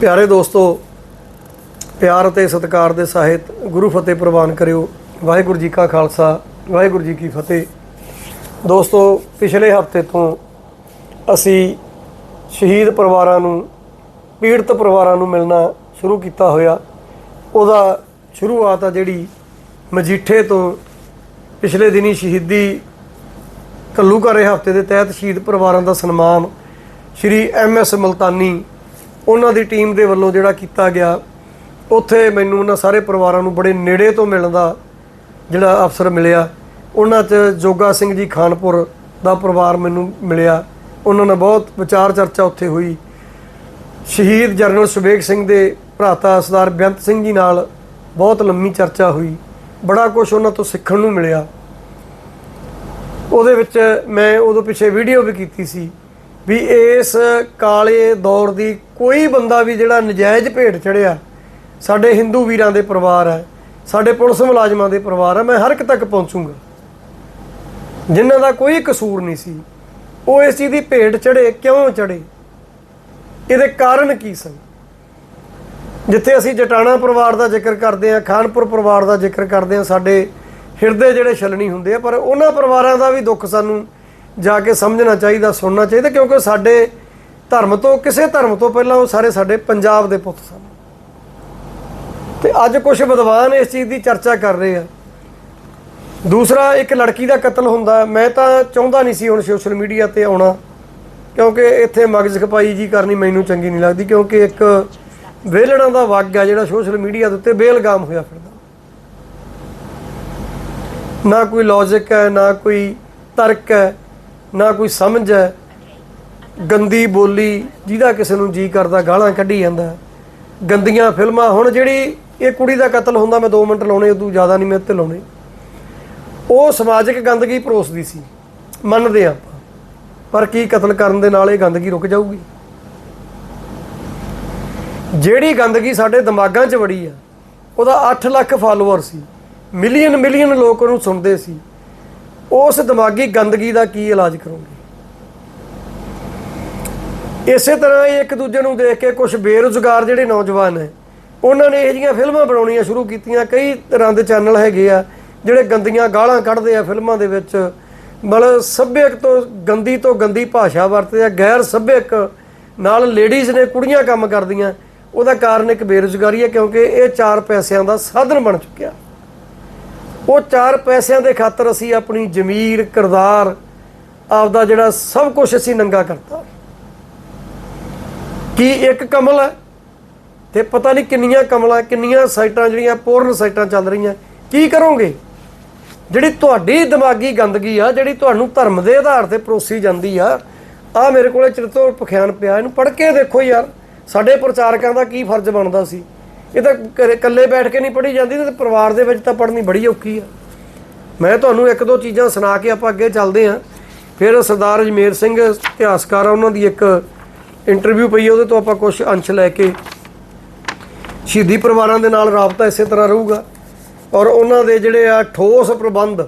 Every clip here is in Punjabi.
ਪਿਆਰੇ ਦੋਸਤੋ, ਪਿਆਰ ਅਤੇ ਸਤਿਕਾਰ ਦੇ ਸਾਹਿਤ ਗੁਰੂ ਫਤਿਹ ਪ੍ਰਵਾਨ ਕਰਿਓ। ਵਾਹਿਗੁਰੂ ਜੀ ਕਾ ਖਾਲਸਾ, ਵਾਹਿਗੁਰੂ ਜੀ ਕੀ ਫਤਿਹ। ਦੋਸਤੋ, ਪਿਛਲੇ ਹਫ਼ਤੇ ਤੋਂ ਅਸੀਂ ਸ਼ਹੀਦ ਪਰਿਵਾਰਾਂ ਨੂੰ, ਪੀੜਤ ਪਰਿਵਾਰਾਂ ਨੂੰ ਮਿਲਣਾ ਸ਼ੁਰੂ ਕੀਤਾ ਹੋਇਆ। ਉਹਦਾ ਸ਼ੁਰੂਆਤ ਆ ਜਿਹੜੀ ਮਜੀਠੇ ਤੋਂ ਪਿਛਲੇ ਦਿਨੀ ਸ਼ਹੀਦੀ ਘੱਲੂਘਾਰੇ ਹਫ਼ਤੇ ਦੇ ਤਹਿਤ ਸ਼ਹੀਦ ਪਰਿਵਾਰਾਂ ਦਾ ਸਨਮਾਨ ਸ਼੍ਰੀ ਐਮ ਐਸ ਮਲਤਾਨੀ ਉਹਨਾਂ ਦੀ ਟੀਮ ਦੇ ਵੱਲੋਂ ਜਿਹੜਾ ਕੀਤਾ ਗਿਆ, ਉੱਥੇ ਮੈਨੂੰ ਉਹਨਾਂ ਸਾਰੇ ਪਰਿਵਾਰਾਂ ਨੂੰ ਬੜੇ ਨੇੜੇ ਤੋਂ ਮਿਲਣ ਦਾ ਜਿਹੜਾ ਅਵਸਰ ਮਿਲਿਆ। ਉਹਨਾਂ 'ਚ ਜੋਗਾ ਸਿੰਘ ਜੀ ਖਾਨਪੁਰ ਦਾ ਪਰਿਵਾਰ ਮੈਨੂੰ ਮਿਲਿਆ। ਉਹਨਾਂ ਨਾਲ ਬਹੁਤ ਵਿਚਾਰ ਚਰਚਾ ਉੱਥੇ ਹੋਈ। ਸ਼ਹੀਦ ਜਰਨਲ ਸੁਬੇਗ ਸਿੰਘ ਦੇ ਭਰਾਤਾ ਸਰਦਾਰ ਬੇਅੰਤ ਸਿੰਘ ਜੀ ਨਾਲ ਬਹੁਤ ਲੰਮੀ ਚਰਚਾ ਹੋਈ। ਬੜਾ ਕੁਝ ਉਹਨਾਂ ਤੋਂ ਸਿੱਖਣ ਨੂੰ ਮਿਲਿਆ। ਉਹਦੇ ਵਿੱਚ ਮੈਂ ਉਦੋਂ ਪਿੱਛੇ ਵੀਡੀਓ ਵੀ ਕੀਤੀ ਸੀ। ਵੀ ਇਸ ਕਾਲੇ ਦੌਰ ਦੀ ਕੋਈ ਬੰਦਾ ਵੀ ਜਿਹੜਾ ਨਜਾਇਜ਼ ਭੇਟ ਚੜਿਆ, ਸਾਡੇ ਹਿੰਦੂ ਵੀਰਾਂ ਦੇ ਪਰਿਵਾਰ ਹੈ, ਸਾਡੇ ਪੁਲਿਸ ਮੁਲਾਜ਼ਮਾਂ ਦੇ ਪਰਿਵਾਰ ਹੈ, ਮੈਂ ਹਰ ਇੱਕ ਤੱਕ ਪਹੁੰਚੂੰਗਾ। ਜਿਨ੍ਹਾਂ ਦਾ ਕੋਈ ਕਸੂਰ ਨਹੀਂ ਸੀ, ਉਹ ਇਸ ਚੀਜ਼ ਦੀ ਭੇਟ ਚੜੇ ਕਿਉਂ ਚੜੇ ਇਹਦੇ ਕਾਰਨ ਕੀ ਸਨ? ਜਿੱਥੇ ਅਸੀਂ ਜਟਾਣਾ ਪਰਿਵਾਰ ਦਾ ਜ਼ਿਕਰ ਕਰਦੇ ਹਾਂ, ਖਾਨਪੁਰ ਪਰਿਵਾਰ ਦਾ ਜ਼ਿਕਰ ਕਰਦੇ ਹਾਂ, ਸਾਡੇ ਹਿਰਦੇ ਜਿਹੜੇ ਛਲਣੀ ਹੁੰਦੇ ਆ, ਪਰ ਉਹਨਾਂ ਪਰਿਵਾਰਾਂ ਦਾ ਵੀ ਦੁੱਖ ਸਾਨੂੰ ਜਾ ਕੇ ਸਮਝਣਾ ਚਾਹੀਦਾ, ਸੁਣਨਾ ਚਾਹੀਦਾ, ਕਿਉਂਕਿ ਸਾਡੇ ਧਰਮ ਤੋਂ, ਕਿਸੇ ਧਰਮ ਤੋਂ ਪਹਿਲਾਂ ਉਹ ਸਾਰੇ ਸਾਡੇ ਪੰਜਾਬ ਦੇ ਪੁੱਤ ਸਨ। ਤੇ ਅੱਜ ਕੁਝ ਵਿਦਵਾਨ ਇਸ ਚੀਜ਼ ਦੀ ਚਰਚਾ ਕਰ ਰਹੇ ਆ। ਦੂਸਰਾ, ਇੱਕ ਲੜਕੀ ਦਾ ਕਤਲ ਹੁੰਦਾ, ਮੈਂ ਤਾਂ ਚਾਹੁੰਦਾ ਨਹੀਂ ਸੀ ਹੁਣ ਸੋਸ਼ਲ ਮੀਡੀਆ ਤੇ ਆਉਣਾ, ਕਿਉਂਕਿ ਇੱਥੇ ਮਗਜ਼ ਖਪਾਈ ਜੀ ਕਰਨੀ ਮੈਨੂੰ ਚੰਗੀ ਨਹੀਂ ਲੱਗਦੀ, ਕਿਉਂਕਿ ਇੱਕ ਵੇਲਣਾ ਦਾ ਵਗ ਆ ਜਿਹੜਾ ਸੋਸ਼ਲ ਮੀਡੀਆ ਦੇ ਉੱਤੇ ਬੇਲਗਾਮ ਹੋਇਆ ਫਿਰਦਾ। ਨਾ ਕੋਈ ਲੌਜੀਕ ਹੈ, ਨਾ ਕੋਈ ਤਰਕ ਹੈ ਨਾ ਕੋਈ ਸਮਝ ਹੈ। ਗੰਦੀ ਬੋਲੀ ਜਿਹਦਾ ਕਿਸੇ ਨੂੰ ਜੀ ਕਰਦਾ, ਗਾਲਾਂ ਕੱਢੀ ਜਾਂਦਾ। ਗੰਦੀਆਂ ਫਿਲਮਾਂ, ਹੁਣ ਜਿਹੜੀ ਇਹ ਕੁੜੀ ਦਾ ਕਤਲ ਹੁੰਦਾ, ਮੈਂ 2 ਮਿੰਟ ਲਾਉਣੇ, ਉਦੋਂ ਜ਼ਿਆਦਾ ਨਹੀਂ ਮੈਂ ਤੇ ਲਾਉਣੇ। ਉਹ ਸਮਾਜਿਕ ਗੰਦਗੀ ਪਰੋਸਦੀ ਸੀ। ਮੰਨਦੇ ਆ ਆਪਾਂ। ਪਰ ਕੀ ਕਤਲ ਕਰਨ ਦੇ ਨਾਲ ਇਹ ਗੰਦਗੀ ਰੁਕ ਜਾਊਗੀ? ਜਿਹੜੀ ਗੰਦਗੀ ਸਾਡੇ ਦਿਮਾਗਾਂ 'ਚ ਵੜੀ ਆ, ਉਹਦਾ 8 ਲੱਖ ਫਾਲੋਅਰ ਸੀ। ਮਿਲੀਅਨ ਮਿਲੀਅਨ ਲੋਕ ਉਹਨੂੰ ਸੁਣਦੇ ਸੀ। ਉਸ ਦਿਮਾਗੀ ਗੰਦਗੀ ਦਾ ਕੀ ਇਲਾਜ ਕਰੋਗੇ? ਇਸੇ ਤਰ੍ਹਾਂ ਹੀ ਇੱਕ ਦੂਜੇ ਨੂੰ ਦੇਖ ਕੇ ਕੁਝ ਬੇਰੁਜ਼ਗਾਰ ਜਿਹੜੇ ਨੌਜਵਾਨ ਹੈ ਉਹਨਾਂ ਨੇ ਇਹ ਜੀਆਂ ਫਿਲਮਾਂ ਬਣਾਉਣੀਆਂ ਸ਼ੁਰੂ ਕੀਤੀਆਂ। ਕਈ ਤਰ੍ਹਾਂ ਦੇ ਚੈਨਲ ਹੈਗੇ ਆ, ਜਿਹੜੇ ਗੰਦੀਆਂ ਗਾਲਾਂ ਕੱਢਦੇ ਆ ਫਿਲਮਾਂ ਦੇ ਵਿੱਚ। ਮਤਲਬ ਸੱਭਿਅਕ ਤੋਂ ਗੰਦੀ ਤੋਂ ਗੰਦੀ ਭਾਸ਼ਾ ਵਰਤਦੇ ਆ, ਗੈਰ ਸੱਭਿਅਕ ਨਾਲ ਲੇਡੀਜ਼ ਨੇ ਕੁੜੀਆਂ ਕੰਮ ਕਰਦੀਆਂ। ਉਹਦਾ ਕਾਰਨ ਇੱਕ ਬੇਰੁਜ਼ਗਾਰੀ ਹੈ, ਕਿਉਂਕਿ ਇਹ ਚਾਰ ਪੈਸਿਆਂ ਦਾ ਸਾਧਨ ਬਣ ਚੁੱਕਿਆ। ਉਹ ਚਾਰ ਪੈਸਿਆਂ ਦੇ ਖਾਤਰ ਅਸੀਂ ਆਪਣੀ ਜ਼ਮੀਰ, ਕਿਰਦਾਰ, ਆਪਦਾ ਜਿਹੜਾ ਸਭ ਕੁਝ ਅਸੀਂ ਨੰਗਾ ਕਰਤਾ। ਕੀ ਇੱਕ ਕਮਲ ਹੈ? ਤੇ ਪਤਾ ਨਹੀਂ ਕਿੰਨੀਆਂ ਕਮਲਾਂ, ਕਿੰਨੀਆਂ ਸਾਈਟਾਂ ਜਿਹੜੀਆਂ ਪੂਰਨ ਸਾਈਟਾਂ ਚੱਲ ਰਹੀਆਂ। ਕੀ ਕਰੋਗੇ? ਜਿਹੜੀ ਤੁਹਾਡੀ ਦਿਮਾਗੀ ਗੰਦਗੀ ਆ, ਜਿਹੜੀ ਤੁਹਾਨੂੰ ਧਰਮ ਦੇ ਆਧਾਰ ਤੇ ਪਰੋਸੀ ਜਾਂਦੀ ਆ ਆ ਮੇਰੇ ਕੋਲੇ ਚਿਰਤੋ ਪਖਿਆਨ ਪਿਆ। ਇਹਨੂੰ ਪੜ੍ਹ ਕੇ ਦੇਖੋ ਯਾਰ, ਸਾਡੇ ਪ੍ਰਚਾਰਕਾਂ ਦਾ ਕੀ ਫਰਜ਼ ਬਣਦਾ ਸੀ? ਇਹ ਤਾਂ ਘਰੇ ਇਕੱਲੇ ਬੈਠ ਕੇ ਨਹੀਂ ਪੜ੍ਹੀ ਜਾਂਦੀ ਤੇ ਪਰਿਵਾਰ ਦੇ ਵਿੱਚ ਤਾਂ ਪੜ੍ਹਨੀ ਬੜੀ ਔਖੀ ਆ। ਮੈਂ ਤੁਹਾਨੂੰ ਇੱਕ ਦੋ ਚੀਜ਼ਾਂ ਸੁਣਾ ਕੇ ਆਪਾਂ ਅੱਗੇ ਚੱਲਦੇ ਹਾਂ। ਫਿਰ ਸਰਦਾਰ ਅਜਮੇਰ ਸਿੰਘ ਇਤਿਹਾਸਕਾਰ ਆ, ਉਹਨਾਂ ਦੀ ਇੱਕ ਇੰਟਰਵਿਊ ਪਈ ਉਹਦੇ ਤੋਂ ਆਪਾਂ ਕੁਝ ਅੰਸ਼ ਲੈ ਕੇ ਸ਼ਹੀਦੀ ਪਰਿਵਾਰਾਂ ਦੇ ਨਾਲ ਰਾਬਤਾ ਇਸੇ ਤਰ੍ਹਾਂ ਰਹੂਗਾ। ਔਰ ਉਹਨਾਂ ਦੇ ਜਿਹੜੇ ਆ ਠੋਸ ਪ੍ਰਬੰਧ,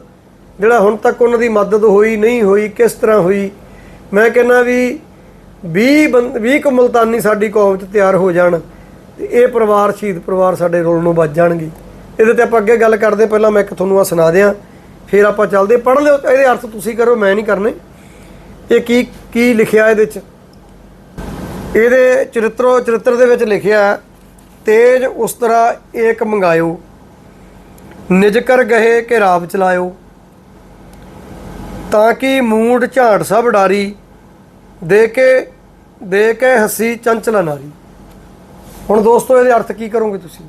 ਜਿਹੜਾ ਹੁਣ ਤੱਕ ਉਹਨਾਂ ਦੀ ਮਦਦ ਹੋਈ, ਨਹੀਂ ਹੋਈ, ਕਿਸ ਤਰ੍ਹਾਂ ਹੋਈ, ਮੈਂ ਕਹਿੰਦਾ ਵੀ 20 ਬੰਦ 20 ਕੁ ਮੁਲਤਾਨੀ ਸਾਡੀ ਕੌਮ 'ਚ ਤਿਆਰ ਹੋ ਜਾਣ। ਤੇ ਇਹ ਪਰਿਵਾਰ, ਸ਼ਹੀਦ ਪਰਿਵਾਰ ਸਾਡੇ ਰੋਲ ਨੂੰ ਵੱਜ ਜਾਣਗੇ। ਇਹਦੇ ਤੇ ਆਪਾਂ ਅੱਗੇ ਗੱਲ ਕਰਦੇ, ਪਹਿਲਾਂ ਮੈਂ ਇੱਕ ਤੁਹਾਨੂੰ ਆ ਸੁਣਾ ਦਿਆਂ। ਫਿਰ ਆਪਾਂ ਚੱਲਦੇ। ਪੜ੍ਹ ਲਿਓ, ਇਹਦੇ ਅਰਥ ਤੁਸੀਂ ਕਰੋ, ਮੈਂ ਨਹੀਂ ਕਰਨੇ। ਇਹ ਕੀ ਕੀ ਲਿਖਿਆ ਇਹਦੇ 'ਚ? ਇਹਦੇ ਚਰਿੱਤਰੋ, ਚਰਿੱਤਰ ਦੇ ਵਿੱਚ ਲਿਖਿਆ ਤੇਜ ਉਸ ਤਰ੍ਹਾਂ ਏਕ ਮੰਗਾਇਓ, ਨਿਜ ਕਰ ਗਏ ਕਿ ਰਾਵ ਚਲਾਇਓ, ਤਾਂ ਕਿ ਮੂਡ ਝਾੜ ਸਭ ਡਾਰੀ, ਦੇ ਕੇ ਦੇ ਕੇ ਹੱਸੀ ਚੰਚਲ ਨਾਰੀ। ਹੁਣ ਦੋਸਤੋ, ਇਹਦੇ ਅਰਥ ਕੀ ਕਰੋਗੇ ਤੁਸੀਂ?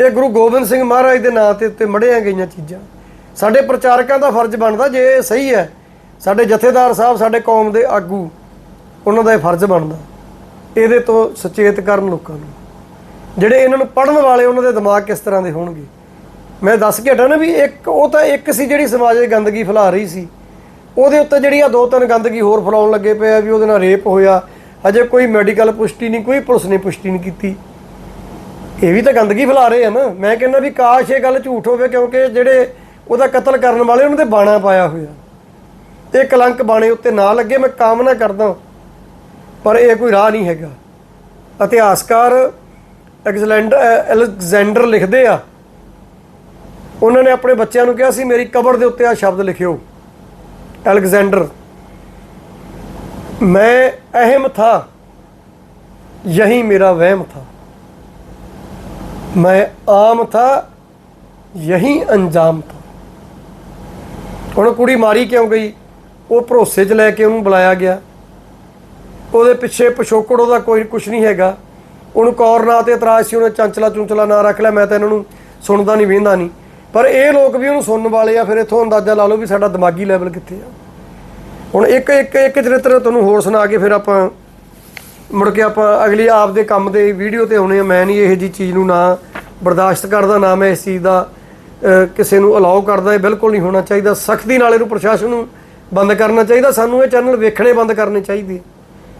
ਇਹ ਗੁਰੂ ਗੋਬਿੰਦ ਸਿੰਘ ਮਹਾਰਾਜ ਦੇ ਨਾਂ ਤੇ ਉੱਤੇ ਮੜੀਆਂ ਗਈਆਂ ਚੀਜ਼ਾਂ। ਸਾਡੇ ਪ੍ਰਚਾਰਕਾਂ ਦਾ ਫਰਜ਼ ਬਣਦਾ ਜੇ ਇਹ ਸਹੀ ਹੈ, ਸਾਡੇ ਜਥੇਦਾਰ ਸਾਹਿਬ, ਸਾਡੇ ਕੌਮ ਦੇ ਆਗੂ, ਉਹਨਾਂ ਦਾ ਇਹ ਫਰਜ਼ ਬਣਦਾ। ਇਹਦੇ ਤੋਂ ਸੁਚੇਤ ਕਰਨ ਲੋਕਾਂ ਨੂੰ। ਜਿਹੜੇ ਇਹਨਾਂ ਨੂੰ ਪੜਨ ਵਾਲੇ, ਉਹਨਾਂ ਦੇ ਦਿਮਾਗ ਕਿਸ ਤਰ੍ਹਾਂ ਦੇ ਹੋਣਗੇ? ਮੈਂ ਦੱਸ ਕੇ ਹਟਾ ਨਾ ਵੀ ਇੱਕ, ਉਹ ਤਾਂ ਇੱਕ ਸੀ ਜਿਹੜੀ ਸਮਾਜਿਕ ਗੰਦਗੀ ਫੈਲਾ ਰਹੀ ਸੀ। ਉਹਦੇ ਉੱਤੇ ਜਿਹੜੀ ਆ ਦੋ ਤਿੰਨ ਗੰਦਗੀ ਹੋਰ ਫੈਲਾਉਣ ਲੱਗੇ ਪਏ ਆ, ਵੀ ਉਹਦੇ ਨਾਲ ਰੇਪ ਹੋਇਆ ਅਜੇ ਕੋਈ ਮੈਡੀਕਲ ਪੁਸ਼ਟੀ ਨਹੀਂ, ਕੋਈ ਪੁਲਿਸ ਨੇ ਪੁਸ਼ਟੀ ਨਹੀਂ ਕੀਤੀ। ਇਹ ਵੀ ਤਾਂ ਗੰਦਗੀ ਫੈਲਾ ਰਹੇ ਆ ਨਾ। ਮੈਂ ਕਹਿੰਦਾ ਵੀ ਕਾਸ਼ ਇਹ ਗੱਲ ਝੂਠ ਹੋਵੇ, ਕਿਉਂਕਿ ਜਿਹੜੇ ਉਹਦਾ ਕਤਲ ਕਰਨ ਵਾਲੇ, ਉਹਨਾਂ ਤੇ ਬਾਣਾ ਪਾਇਆ ਹੋਇਆ। ਇਹ ਕਲੰਕ ਬਾਣੇ ਉੱਤੇ ਨਾ ਲੱਗੇ, ਮੈਂ ਕਾਮਨਾ ਕਰਦਾ ਪਰ ਇਹ ਕੋਈ ਰਾਹ ਨਹੀਂ ਹੈਗਾ। ਇਤਿਹਾਸਕਾਰ ਐਗਜ਼ੈਂਡਰ ਅਲੈਗਜ਼ੈਂਡਰ ਲਿਖਦੇ ਆ। ਉਹਨਾਂ ਨੇ ਆਪਣੇ ਬੱਚਿਆਂ ਨੂੰ ਕਿਹਾ ਸੀ, ਮੇਰੀ ਕਬਰ ਦੇ ਉੱਤੇ ਆ ਸ਼ਬਦ ਲਿਖਿਓ। ਅਲੈਗਜ਼ੈਂਡਰ। ਮੈਂ ਅਹਿਮ ਥਾ, ਯਹੀ ਮੇਰਾ ਵਹਿਮ ਥਾ। ਮੈਂ ਆਮ ਥਾ, ਯਹੀ ਅੰਜਾਮ ਥਾ। ਹੁਣ ਕੁੜੀ ਮਾਰੀ ਕਿਉਂ ਗਈ? ਉਹ ਭਰੋਸੇ 'ਚ ਲੈ ਕੇ ਉਹਨੂੰ ਬੁਲਾਇਆ ਗਿਆ। ਉਹਦੇ ਪਿੱਛੇ ਪਿਛੋਕੜ ਉਹਦਾ ਕੋਈ ਕੁਝ ਨਹੀਂ ਹੈਗਾ। ਉਹਨੂੰ ਕੌਰ ਨਾਂ ਤੇ ਇਤਰਾਜ਼ ਸੀ, ਉਹਨੇ ਚੰਚਲਾ ਚੁੰਚਲਾ ਨਾਂ ਰੱਖ ਲਿਆ, ਮੈਂ ਤਾਂ ਇਹਨਾਂ ਨੂੰ ਸੁਣਦਾ ਨਹੀਂ, ਵੇਂਦਾ ਨਹੀਂ। ਪਰ ਇਹ ਲੋਕ ਵੀ ਉਹਨੂੰ ਸੁਣਨ ਵਾਲੇ ਆ, ਫਿਰ ਇਥੋਂ ਅੰਦਾਜ਼ਾ ਲਾ ਲਓ ਵੀ ਸਾਡਾ ਦਿਮਾਗੀ ਲੈਵਲ ਕਿੱਥੇ ਆ। ਹੁਣ ਇੱਕ ਇੱਕ ਇੱਕ ਚਰਿੱਤਰ ਤੁਹਾਨੂੰ ਹੋਰ ਸੁਣਾ ਕੇ ਫਿਰ ਆਪਾਂ ਮੁੜ ਕੇ ਆਪਾਂ ਅਗਲੀ ਆਪ ਦੇ ਕੰਮ ਦੇ ਵੀਡੀਓ ਤੇ ਆਉਣੇ ਆ। ਮੈਂ ਨਹੀਂ ਇਹ ਜੀ ਚੀਜ਼ ਨੂੰ ਨਾ ਬਰਦਾਸ਼ਤ ਕਰਦਾ, ਨਾ ਮੈਂ ਇਸ ਚੀਜ਼ ਦਾ ਕਿਸੇ ਨੂੰ ਅਲਾਉ ਕਰਦਾ। ਇਹ ਬਿਲਕੁਲ ਨਹੀਂ ਹੋਣਾ ਚਾਹੀਦਾ। ਸਖਤੀ ਨਾਲ ਇਹਨੂੰ ਪ੍ਰਸ਼ਾਸਨ ਨੂੰ ਬੰਦ ਕਰਨਾ ਚਾਹੀਦਾ। ਸਾਨੂੰ ਇਹ ਚੈਨਲ ਵੇਖਣੇ ਬੰਦ ਕਰਨੇ ਚਾਹੀਦੇ।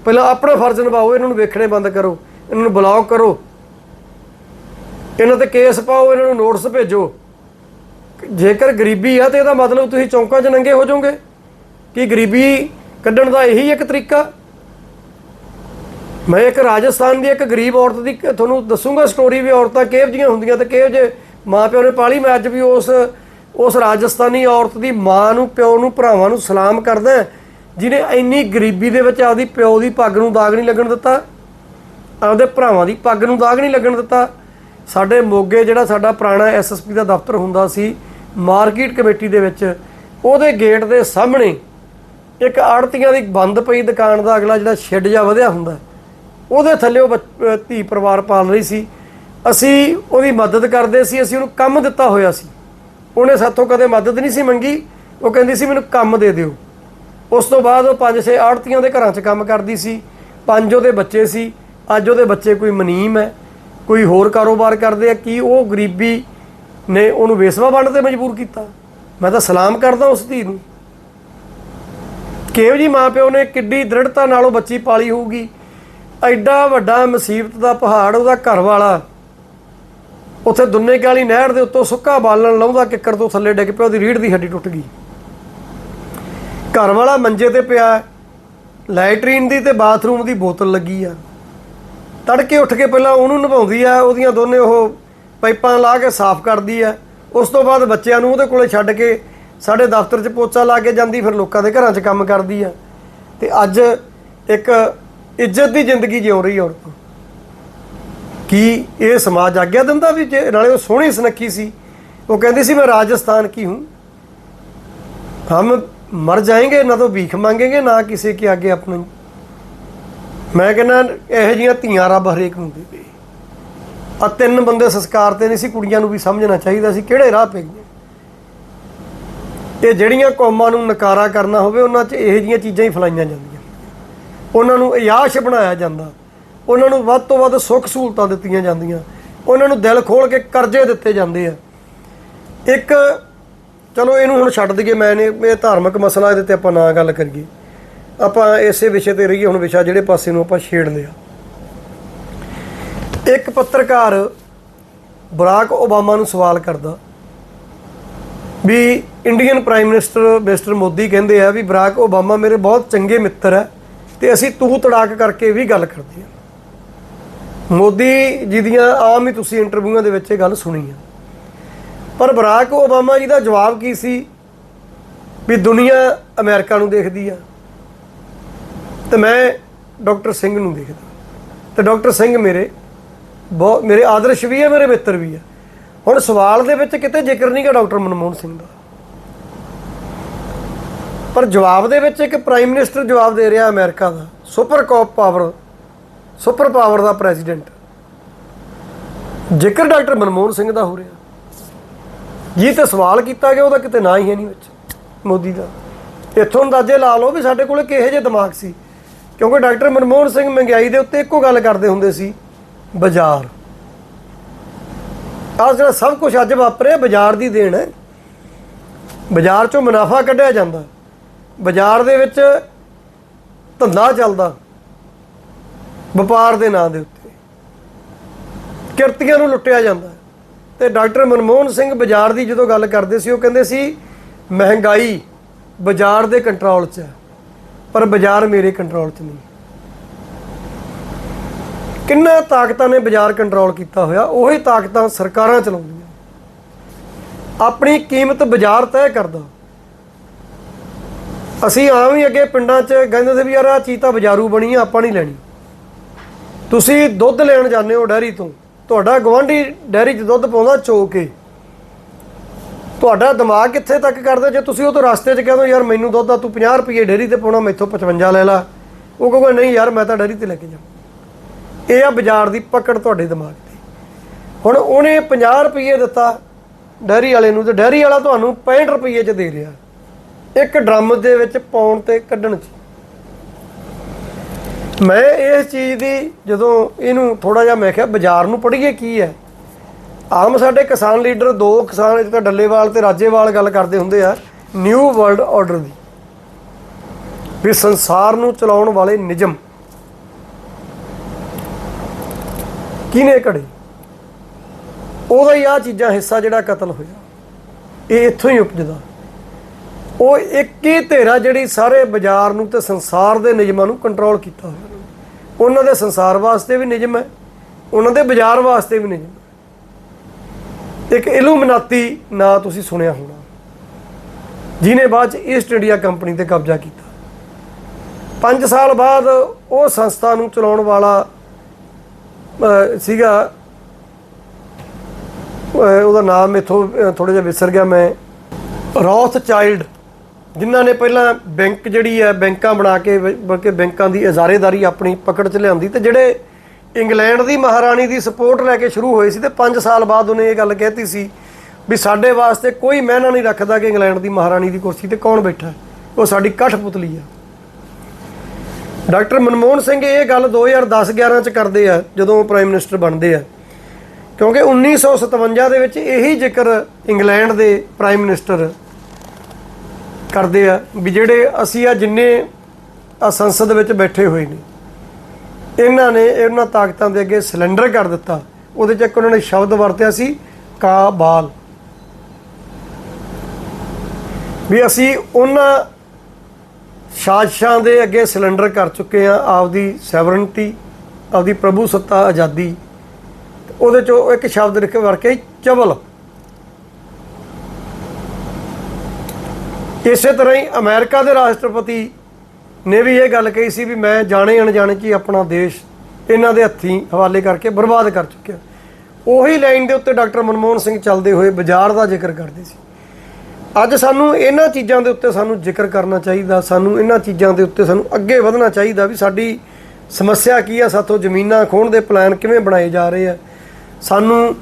ਪਹਿਲਾਂ ਆਪਣਾ ਫਰਜ਼ ਨਿਭਾਓ, ਇਹਨਾਂ ਨੂੰ ਵੇਖਣੇ ਬੰਦ ਕਰੋ। ਇਹਨਾਂ ਨੂੰ ਬਲੌਕ ਕਰੋ। ਇਹਨਾਂ ਤੇ ਕੇਸ ਪਾਓ, ਇਹਨਾਂ ਨੂੰ ਨੋਟਿਸ ਭੇਜੋ। ਜੇਕਰ ਗਰੀਬੀ ਆ ਤੇ ਇਹਦਾ ਮਤਲਬ ਤੁਸੀਂ ਚੌਂਕਾਂ 'ਚ ਨੰਗੇ ਹੋ ਜਾਓਗੇ। ਕਿ ਗਰੀਬੀ ਕੱਢਣ ਦਾ ਇਹੀ ਇੱਕ ਤਰੀਕਾ। ਮੈਂ ਇੱਕ ਰਾਜਸਥਾਨ ਦੀ ਇੱਕ ਗਰੀਬ ਔਰਤ ਦੀ ਕ- ਤੁਹਾਨੂੰ ਦੱਸੂਗਾ ਸਟੋਰੀ ਵੀ ਔਰਤਾਂ ਕਿਹੋ ਜਿਹੀਆਂ ਹੁੰਦੀਆਂ ਤੇ ਕਿਹੋ ਜੇ ਮਾਪਿਓ ਨੇ ਪਾਲੀ, ਮੈਂ ਅੱਜ ਵੀ ਉਸ ਉਸ ਰਾਜਸਥਾਨੀ ਔਰਤ ਦੀ ਮਾਂ ਨੂੰ, ਪਿਓ ਨੂੰ, ਭਰਾਵਾਂ ਨੂੰ ਸਲਾਮ ਕਰਦਾ ਜਿਹਨੇ ਇੰਨੀ ਗਰੀਬੀ ਦੇ ਵਿੱਚ ਆਪਦੀ ਪਿਓ ਦੀ ਪੱਗ ਨੂੰ ਦਾਗ ਨਹੀਂ ਲੱਗਣ ਦਿੱਤਾ, ਆਪਦੇ ਭਰਾਵਾਂ ਦੀ ਪੱਗ ਨੂੰ ਦਾਗ ਨਹੀਂ ਲੱਗਣ ਦਿੱਤਾ। ਸਾਡੇ ਮੋਗੇ ਜਿਹੜਾ ਸਾਡਾ ਪੁਰਾਣਾ ਐਸਐਸਪੀ ਦਾ ਦਫ਼ਤਰ ਹੁੰਦਾ ਸੀ, ਮਾਰਕੀਟ ਕਮੇਟੀ ਦੇ ਵਿੱਚ, ਉਹਦੇ ਗੇਟ ਦੇ ਸਾਹਮਣੇ ਇੱਕ ਆੜਤੀਆਂ ਦੀ ਬੰਦ ਪਈ ਦੁਕਾਨ ਦਾ ਅਗਲਾ ਜਿਹੜਾ ਸ਼ੈੱਡ ਜਾਂ ਵਧਿਆ ਹੁੰਦਾ, ਉਹਦੇ ਥੱਲੇ ਉਹ ਬੱਚ- ਧੀ ਪਰਿਵਾਰ ਪਾਲ ਰਹੀ ਸੀ। ਅਸੀਂ ਉਹਦੀ ਮਦਦ ਕਰਦੇ ਸੀ, ਅਸੀਂ ਉਹਨੂੰ ਕੰਮ ਦਿੱਤਾ ਹੋਇਆ ਸੀ। ਉਹਨੇ ਸਾਥੋਂ ਕਦੇ ਮਦਦ ਨਹੀਂ ਸੀ ਮੰਗੀ, ਉਹ ਕਹਿੰਦੀ ਸੀ, ਮੈਨੂੰ ਕੰਮ ਦੇ ਦਿਓ। ਉਸ ਤੋਂ ਬਾਅਦ ਉਹ ਪੰਜ ਛੇ ਆੜਤੀਆਂ ਦੇ ਘਰਾਂ 'ਚ ਕੰਮ ਕਰਦੀ ਸੀ। ਪੰਜ ਉਹਦੇ ਬੱਚੇ ਸੀ, ਅੱਜ ਉਹਦੇ ਬੱਚੇ ਕੋਈ ਮਨੀਮ ਹੈ, ਕੋਈ ਹੋਰ ਕਾਰੋਬਾਰ ਕਰਦੇ ਆ, ਕੀ ਉਹ ਗਰੀਬੀ ਨੇ ਉਹਨੂੰ ਵੇਸਵਾ ਬਣਨ ਤੇ ਮਜਬੂਰ ਕੀਤਾ? ਮੈਂ ਤਾਂ ਸਲਾਮ ਕਰਦਾ ਉਸ ਧੀ ਨੂੰ। ਕਿਹੋ ਜੀ ਮਾਪਿਓ ਨੇ ਕਿੱਡੀ ਦ੍ਰਿੜਤਾ ਨਾਲ ਉਹ ਬੱਚੀ ਪਾਲੀ ਹੋਊਗੀ? ਐਡਾ ਵੱਡਾ ਮੁਸੀਬਤ ਦਾ ਪਹਾੜ ਉਹਦਾ ਘਰ ਵਾਲਾ ਉੱਥੇ ਦੁੰਨੇ ਕਾਲੀ ਨਹਿਰ ਦੇ ਉੱਤੋਂ ਸੁੱਕਾ ਬਾਲਣ ਲਾਉਂਦਾ ਕਿੱਕਰ ਤੋਂ ਥੱਲੇ ਡਿੱਗ ਪਿਆ, ਉਹਦੀ ਰੀੜ ਦੀ ਹੱਡੀ ਟੁੱਟ ਗਈ। ਘਰ ਵਾਲਾ ਮੰਜੇ ਤੇ ਪਿਆ ਹੈ। ਲੈਟਰੀਨ ਦੀ ਤੇ ਬਾਥਰੂਮ ਦੀ ਬੋਤਲ ਲੱਗੀ ਆ। ਤੜਕੇ ਉੱਠ ਕੇ ਪਹਿਲਾਂ ਉਹਨੂੰ ਨਭਾਉਂਦੀ ਆ, ਉਹਦੀਆਂ ਦੋਨੇ ਉਹ ਪਾਈਪਾਂ ਲਾ ਕੇ ਸਾਫ਼ ਕਰਦੀ ਆ। ਉਸ ਤੋਂ ਬਾਅਦ ਬੱਚਿਆਂ ਨੂੰ ਉਹਦੇ ਕੋਲੇ ਛੱਡ ਕੇ ਸਾਡੇ ਦਫ਼ਤਰ 'ਚ ਪੋਚਾ ਲਾ ਕੇ ਜਾਂਦੀ, ਫਿਰ ਲੋਕਾਂ ਦੇ ਘਰਾਂ 'ਚ ਕੰਮ ਕਰਦੀ ਆ। ਤੇ ਅੱਜ ਇੱਕ ਇੱਜ਼ਤ ਦੀ ਜ਼ਿੰਦਗੀ ਜਿਉਂ ਰਹੀ ਔਰਤ। ਕੀ ਇਹ ਸਮਾਜ ਆਗਿਆ ਦਿੰਦਾ ਵੀ ਜੇ ਨਾਲੇ ਉਹ ਸੋਹਣੀ ਸੁਨੱਖੀ ਸੀ? ਉਹ ਕਹਿੰਦੀ ਸੀ, ਮੈਂ ਰਾਜਸਥਾਨ ਕੀ ਹੂੰ? ਹਮ ਮਰ ਜਾਏਗੇ, ਨਾ ਤਾਂ ਭੀਖ ਮੰਗੇਗੇ, ਨਾ ਕਿਸੇ ਕੇ ਅੱਗੇ ਆਪਣੀ। ਮੈਂ ਕਹਿੰਦਾ, ਇਹੋ ਜੀਆਂ ਧੀਆਂ ਰੱਬ ਹਰੇਕ ਨੂੰ ਦੇਵੇ ਆ ਤਿੰਨ ਬੰਦੇ ਸੰਸਕਾਰ ਤੇ ਨਹੀਂ ਸੀ, ਕੁੜੀਆਂ ਨੂੰ ਵੀ ਸਮਝਣਾ ਚਾਹੀਦਾ ਸੀ, ਕਿਹੜੇ ਰਾਹ ਪੈ ਇਹ ਜਿਹੜੀਆਂ ਕੌਮਾਂ ਨੂੰ ਨਕਾਰਾ ਕਰਨਾ ਹੋਵੇ, ਉਹਨਾਂ 'ਚ ਇਹੋ ਜੀਆਂ ਚੀਜ਼ਾਂ ਹੀ ਫਲਾਈਆਂ ਜਾਂਦੀਆਂ। ਉਹਨਾਂ ਨੂੰ ਇਯਾਸ਼ ਬਣਾਇਆ ਜਾਂਦਾ। ਉਹਨਾਂ ਨੂੰ ਵੱਧ ਤੋਂ ਵੱਧ ਸੁੱਖ ਸਹੂਲਤਾਂ ਦਿੱਤੀਆਂ ਜਾਂਦੀਆਂ। ਉਹਨਾਂ ਨੂੰ ਦਿਲ ਖੋਲ ਕੇ ਕਰਜ਼ੇ ਦਿੱਤੇ ਜਾਂਦੇ ਆ। ਇੱਕ, ਚਲੋ ਇਹਨੂੰ ਹੁਣ ਛੱਡ ਦਈਏ, ਮੈਂ ਨੇ ਇਹ ਧਾਰਮਿਕ ਮਸਲਾ ਇਹਦੇ ਤੇ ਆਪਾਂ ਨਾ ਗੱਲ ਕਰੀਏ। ਆਪਾਂ ਇਸੇ ਵਿਸ਼ੇ ਤੇ ਰਹੀਏ, ਹੁਣ ਵਿਸ਼ਾ ਜਿਹੜੇ ਪਾਸੇ ਨੂੰ ਆਪਾਂ ਛੇੜ ਲਿਆ। ਇੱਕ ਪੱਤਰਕਾਰ ਬਰਾਕ ਓਬਾਮਾ ਨੂੰ ਸਵਾਲ ਕਰਦਾ ਵੀ Indian prime minister mister Modi ਕਹਿੰਦੇ ਆ ਵੀ ਬਰਾਕ ਓਬਾਮਾ ਮੇਰੇ ਬਹੁਤ ਚੰਗੇ ਮਿੱਤਰ ਹੈ ਤੇ ਅਸੀਂ ਤੂੰ ਤੜਾਕ ਕਰਕੇ ਵੀ ਗੱਲ ਕਰਦੇ ਹਾਂ ਮੋਦੀ ਜੀ ਦੀਆਂ ਆਮ ਹੀ ਤੁਸੀਂ ਇੰਟਰਵਿਊਆਂ ਦੇ ਵਿੱਚ ਇਹ ਗੱਲ ਸੁਣੀ ਆ। ਪਰ ਬਰਾਕ ਓਬਾਮਾ ਜੀ ਦਾ ਜਵਾਬ ਕੀ ਸੀ? ਵੀ ਦੁਨੀਆ ਅਮਰੀਕਾ ਨੂੰ ਦੇਖਦੀ ਆ। ਤੇ ਮੈਂ ਡਾਕਟਰ ਸਿੰਘ ਨੂੰ ਦੇਖਦਾ। ਤੇ ਡਾਕਟਰ ਸਿੰਘ ਮੇਰੇ ਬਹੁਤ, ਮੇਰੇ ਆਦਰਸ਼ ਵੀ ਆ, ਮੇਰੇ ਮਿੱਤਰ ਵੀ ਆ। ਹੁਣ ਸਵਾਲ ਦੇ ਵਿੱਚ ਕਿਤੇ ਜ਼ਿਕਰ ਨਹੀਂ ਗਾ ਡਾਕਟਰ ਮਨਮੋਹਨ ਸਿੰਘ ਦਾ। ਪਰ ਜਵਾਬ ਦੇ ਵਿੱਚ ਇੱਕ ਪ੍ਰਾਈਮ ਮਿਨਿਸਟਰ ਜਵਾਬ ਦੇ ਰਿਹਾ ਅਮਰੀਕਾ ਦਾ, super cop power, super power ਦਾ ਪ੍ਰੈਜ਼ੀਡੈਂਟ। ਜ਼ਿਕਰ ਡਾਕਟਰ ਮਨਮੋਹਨ ਸਿੰਘ ਦਾ ਹੋ ਰਿਹਾ। ਜੀ ਤਾਂ ਸਵਾਲ ਕੀਤਾ ਗਿਆ, ਉਹਦਾ ਕਿਤੇ ਨਾ ਹੀ ਹੈ ਨਹੀਂ ਵਿੱਚ, ਮੋਦੀ ਦਾ। ਇੱਥੋਂ ਅੰਦਾਜ਼ੇ ਲਾ ਲਓ ਵੀ ਸਾਡੇ ਕੋਲ ਕਿਹੋ ਜਿਹੇ ਦਿਮਾਗ ਸੀ। ਕਿਉਂਕਿ ਡਾਕਟਰ ਮਨਮੋਹਨ ਸਿੰਘ ਮਹਿੰਗਾਈ ਦੇ ਉੱਤੇ ਇੱਕੋ ਗੱਲ ਕਰਦੇ ਹੁੰਦੇ ਸੀ, ਬਾਜ਼ਾਰ। ਆਹ ਜਿਹੜਾ ਸਭ ਕੁਝ ਅੱਜ ਵਾਪਰਿਆ, ਬਾਜ਼ਾਰ ਦੀ ਦੇਣ ਹੈ ਬਾਜ਼ਾਰ ਚੋਂ ਮੁਨਾਫਾ ਕੱਢਿਆ ਜਾਂਦਾ। ਬਾਜ਼ਾਰ ਦੇ ਵਿੱਚ ਧੰਦਾ ਚੱਲਦਾ, ਵਪਾਰ ਦੇ ਨਾਂ ਦੇ ਉੱਤੇ। ਕਿਰਤੀਆਂ ਨੂੰ ਲੁੱਟਿਆ ਜਾਂਦਾ। ਤੇ ਡਾਕਟਰ ਮਨਮੋਹਨ ਸਿੰਘ ਬਾਜ਼ਾਰ ਦੀ ਜਦੋਂ ਗੱਲ ਕਰਦੇ ਸੀ, ਉਹ ਕਹਿੰਦੇ ਸੀ, ਮਹਿੰਗਾਈ ਬਾਜ਼ਾਰ ਦੇ ਕੰਟਰੋਲ 'ਚ ਹੈ, ਪਰ ਬਾਜ਼ਾਰ ਮੇਰੇ ਕੰਟਰੋਲ 'ਚ ਨਹੀਂ। ਕਿੰਨਾ ਤਾਕਤਾਂ ਨੇ ਬਾਜ਼ਾਰ ਕੰਟਰੋਲ ਕੀਤਾ ਹੋਇਆ, ਉਹੀ ਤਾਕਤਾਂ ਸਰਕਾਰਾਂ ਚਲਾਉਂਦੀਆਂ। ਆਪਣੀ ਕੀਮਤ ਬਾਜ਼ਾਰ ਤੈਅ ਕਰਦਾ। ਅਸੀਂ ਆਮ ਹੀ ਅੱਗੇ ਪਿੰਡਾਂ 'ਚ ਕਹਿੰਦੇ ਸੀ ਵੀ ਯਾਰ ਆ ਚੀਜ਼ ਤਾਂ ਬਾਜ਼ਾਰੂ ਬਣੀ ਆ, ਆਪਾਂ ਨਹੀਂ ਲੈਣੀ। ਤੁਸੀਂ ਦੁੱਧ ਲੈਣ ਜਾਂਦੇ ਹੋ ਡੈਰੀ ਤੋਂ, ਤੁਹਾਡਾ ਗਵਾਂਢੀ ਡੈਰੀ 'ਚ ਦੁੱਧ ਪਾਉਂਦਾ ਚੋ ਕੇ। ਤੁਹਾਡਾ ਦਿਮਾਗ ਕਿੱਥੇ ਤੱਕ ਕਰਦਾ? ਜੇ ਤੁਸੀਂ ਉਹ ਤੋਂ ਰਸਤੇ 'ਚ ਕਹਿੰਦੇ ਯਾਰ ਮੈਨੂੰ ਦੁੱਧ ਆ, ਤੂੰ 50 ਰੁਪਏ ਡੈਰੀ ਤੇ ਪਾਉਣਾ, ਮੈਥੋਂ 55 ਲੈ ਲਾ। ਉਹ ਕਹੂਗਾ, ਨਹੀਂ ਯਾਰ ਮੈਂ ਤਾਂ ਡੈਰੀ ਤੇ ਲੈ ਕੇ ਜਾਵਾਂ। ਇਹ ਆ ਬਾਜ਼ਾਰ ਦੀ ਪਕੜ ਤੁਹਾਡੇ ਦਿਮਾਗ ਤੇ। ਹੁਣ ਉਹਨੇ 50 ਰੁਪਏ ਦਿੱਤਾ ਡੈਰੀ ਵਾਲੇ ਨੂੰ ਤੇ ਡੈਰੀ ਵਾਲਾ ਤੁਹਾਨੂੰ 65 ਰੁਪਏ 'ਚ ਦੇ ਰਿਹਾ। ਇੱਕ ਡਰਮ ਦੇ ਵਿੱਚ ਪਾਉਣ ਤੇ ਕੱਢਣ 'ਚ। ਮੈਂ ਇਸ ਚੀਜ਼ ਦੀ ਜਦੋਂ ਇਹਨੂੰ ਥੋੜਾ ਜਿਹਾ ਮੈਂ ਕਿਹਾ, ਬਾਜ਼ਾਰ ਨੂੰ ਪੜ੍ਹੀਏ ਕੀ ਹੈ? ਆਮ ਸਾਡੇ ਕਿਸਾਨ ਲੀਡਰ, ਦੋ ਕਿਸਾਨ ਇੱਕ ਤਾਂ ਡੱਲੇਵਾਲ ਤੇ ਰਾਜੇਵਾਲ ਗੱਲ ਕਰਦੇ ਹੁੰਦੇ ਆ, ਨਿਊ ਵਰਲਡ ਆਰਡਰ ਦੀ। ਵੀ ਸੰਸਾਰ ਨੂੰ ਚਲਾਉਣ ਵਾਲੇ ਨਿਯਮ। ਕਿਹਨੇ ਘੜੇ? ਉਹਦਾ ਹੀ ਆ ਚੀਜ਼ਾਂ ਹਿੱਸਾ ਜਿਹੜਾ ਕਤਲ ਹੋਇਆ। ਇਹ ਇੱਥੋਂ ਹੀ ਉਪਜਦਾ। ਉਹ ਇੱਕ ਹੀ ਧੇਰਾ ਜਿਹੜੀ ਸਾਰੇ ਬਾਜ਼ਾਰ ਨੂੰ ਤੇ ਸੰਸਾਰ ਦੇ ਨਿਯਮਾਂ ਨੂੰ ਕੰਟਰੋਲ ਕੀਤਾ ਹੋਇਆ। ਉਹਨਾਂ ਦੇ ਸੰਸਾਰ ਵਾਸਤੇ ਵੀ ਨਿਯਮ ਹੈ, ਉਹਨਾਂ ਦੇ ਬਾਜ਼ਾਰ ਵਾਸਤੇ ਵੀ ਨਿਯਮ ਹੈ। ਇੱਕ ਇਲੂਮਨਾਤੀ ਨਾਂ ਤੁਸੀਂ ਸੁਣਿਆ ਹੋਣਾ। ਜਿਹਨੇ ਬਾਅਦ ਚ ਈਸਟ ਇੰਡੀਆ ਕੰਪਨੀ ਤੇ ਕਬਜ਼ਾ ਕੀਤਾ। 5 ਸਾਲ ਬਾਅਦ ਉਹ ਸੰਸਥਾ ਨੂੰ ਚਲਾਉਣ ਵਾਲਾ ਸੀਗਾ। ਉਹਦਾ ਨਾਮ ਇਥੋਂ ਥੋੜਾ ਜਿਹਾ ਵਿਸਰ ਗਿਆ ਮੈਂ। ਰੌਥ ਚਾਈਲਡ ਜਿਨ੍ਹਾਂ ਨੇ ਪਹਿਲਾਂ ਬੈਂਕ ਜਿਹੜੀ ਹੈ, ਬੈਂਕਾਂ ਬਣਾ ਕੇ ਬਲਕਿ ਬੈਂਕਾਂ ਦੀ ਇਜ਼ਾਰੇਦਾਰੀ ਆਪਣੀ ਪਕੜ 'ਚ ਲਿਆਂਦੀ ਤੇ ਜਿਹੜੇ ਇੰਗਲੈਂਡ ਦੀ ਮਹਾਰਾਣੀ ਦੀ ਸਪੋਰਟ ਲੈ ਕੇ ਸ਼ੁਰੂ ਹੋਏ ਸੀ ਤੇ 5 ਸਾਲ ਬਾਅਦ ਉਹਨੇ ਇਹ ਗੱਲ ਕਹਿਤੀ ਸੀ ਵੀ ਸਾਡੇ ਵਾਸਤੇ ਕੋਈ ਮਹਿਨਾ ਨਹੀਂ ਰੱਖਦਾ ਕਿ ਇੰਗਲੈਂਡ ਦੀ ਮਹਾਰਾਣੀ ਦੀ ਕੁਰਸੀ ਤੇ ਕੌਣ ਬੈਠਾ। ਉਹ ਸਾਡੀ ਕਠਪੁਤਲੀ ਆ। ਡਾਕਟਰ ਮਨਮੋਹਨ ਸਿੰਘ ਇਹ ਗੱਲ 2010-11 ਚ ਕਰਦੇ ਆ, ਜਦੋਂ ਪ੍ਰਾਈਮ ਮਿਨਿਸਟਰ ਬਣਦੇ ਆ। ਕਿਉਂਕਿ 1957 ਦੇ ਵਿੱਚ ਇਹੀ ਜ਼ਿਕਰ ਇੰਗਲੈਂਡ ਦੇ ਪ੍ਰਾਈਮ ਮਿਨਿਸਟਰ ਕਰਦੇ ਆ ਵੀ ਜਿਹੜੇ ਅਸੀਂ ਆ ਜਿੰਨੇ ਆ ਸੰਸਦ ਵਿੱਚ ਬੈਠੇ ਹੋਏ ਨੇ, ਇਹਨਾਂ ਨੇ ਇਹਨਾਂ ਤਾਕਤਾਂ ਦੇ ਅੱਗੇ ਸਿਲੰਡਰ ਕਰ ਦਿੱਤਾ। ਉਹਦੇ ਚ ਇੱਕ ਉਹਨਾਂ ਨੇ ਸ਼ਬਦ ਵਰਤਿਆ ਸੀ, ਕਾਬਾਲ। ਵੀ ਅਸੀਂ ਉਹਨਾਂ ਸਾਜ਼ਿਸ਼ਾਂ ਦੇ ਅੱਗੇ ਸਿਲੰਡਰ ਕਰ ਚੁੱਕੇ ਆ ਆਪਦੀ ਸੈਵਰਨਟੀ ਆਪਦੀ ਪ੍ਰਭੂ ਸੱਤਾ ਆਜ਼ਾਦੀ। ਉਹਦੇ ਚੋਂ ਇੱਕ ਸ਼ਬਦ ਲਿਖ ਵਰਕੇ ਚਵਲ। ਇਸੇ ਤਰ੍ਹਾਂ ਹੀ ਅਮਰੀਕਾ ਦੇ ਰਾਸ਼ਟਰਪਤੀ ਨੇ ਵੀ ਇਹ ਗੱਲ ਕਹੀ ਸੀ ਵੀ ਮੈਂ ਜਾਣੇ ਅਣਜਾਣੇ ਚ ਆਪਣਾ ਦੇਸ਼ ਇਹਨਾਂ ਦੇ ਹੱਥੀਂ ਹਵਾਲੇ ਕਰਕੇ ਬਰਬਾਦ ਕਰ ਚੁੱਕਿਆ। ਉਹੀ ਲਾਈਨ ਦੇ ਉੱਤੇ ਡਾਕਟਰ ਮਨਮੋਹਨ ਸਿੰਘ ਚੱਲਦੇ ਹੋਏ ਬਾਜ਼ਾਰ ਦਾ ਜ਼ਿਕਰ ਕਰਦੇ ਸੀ। ਅੱਜ ਸਾਨੂੰ ਇਹਨਾਂ ਚੀਜ਼ਾਂ ਦੇ ਉੱਤੇ ਸਾਨੂੰ ਜ਼ਿਕਰ ਕਰਨਾ ਚਾਹੀਦਾ, ਸਾਨੂੰ ਇਹਨਾਂ ਚੀਜ਼ਾਂ ਦੇ ਉੱਤੇ ਸਾਨੂੰ ਅੱਗੇ ਵਧਣਾ ਚਾਹੀਦਾ ਵੀ ਸਾਡੀ ਸਮੱਸਿਆ ਕੀ ਆ, ਸਾਥੋਂ ਜ਼ਮੀਨਾਂ ਖੋਣ ਦੇ ਪਲਾਨ ਕਿਵੇਂ ਬਣਾਏ ਜਾ ਰਹੇ ਆ। ਸਾਨੂੰ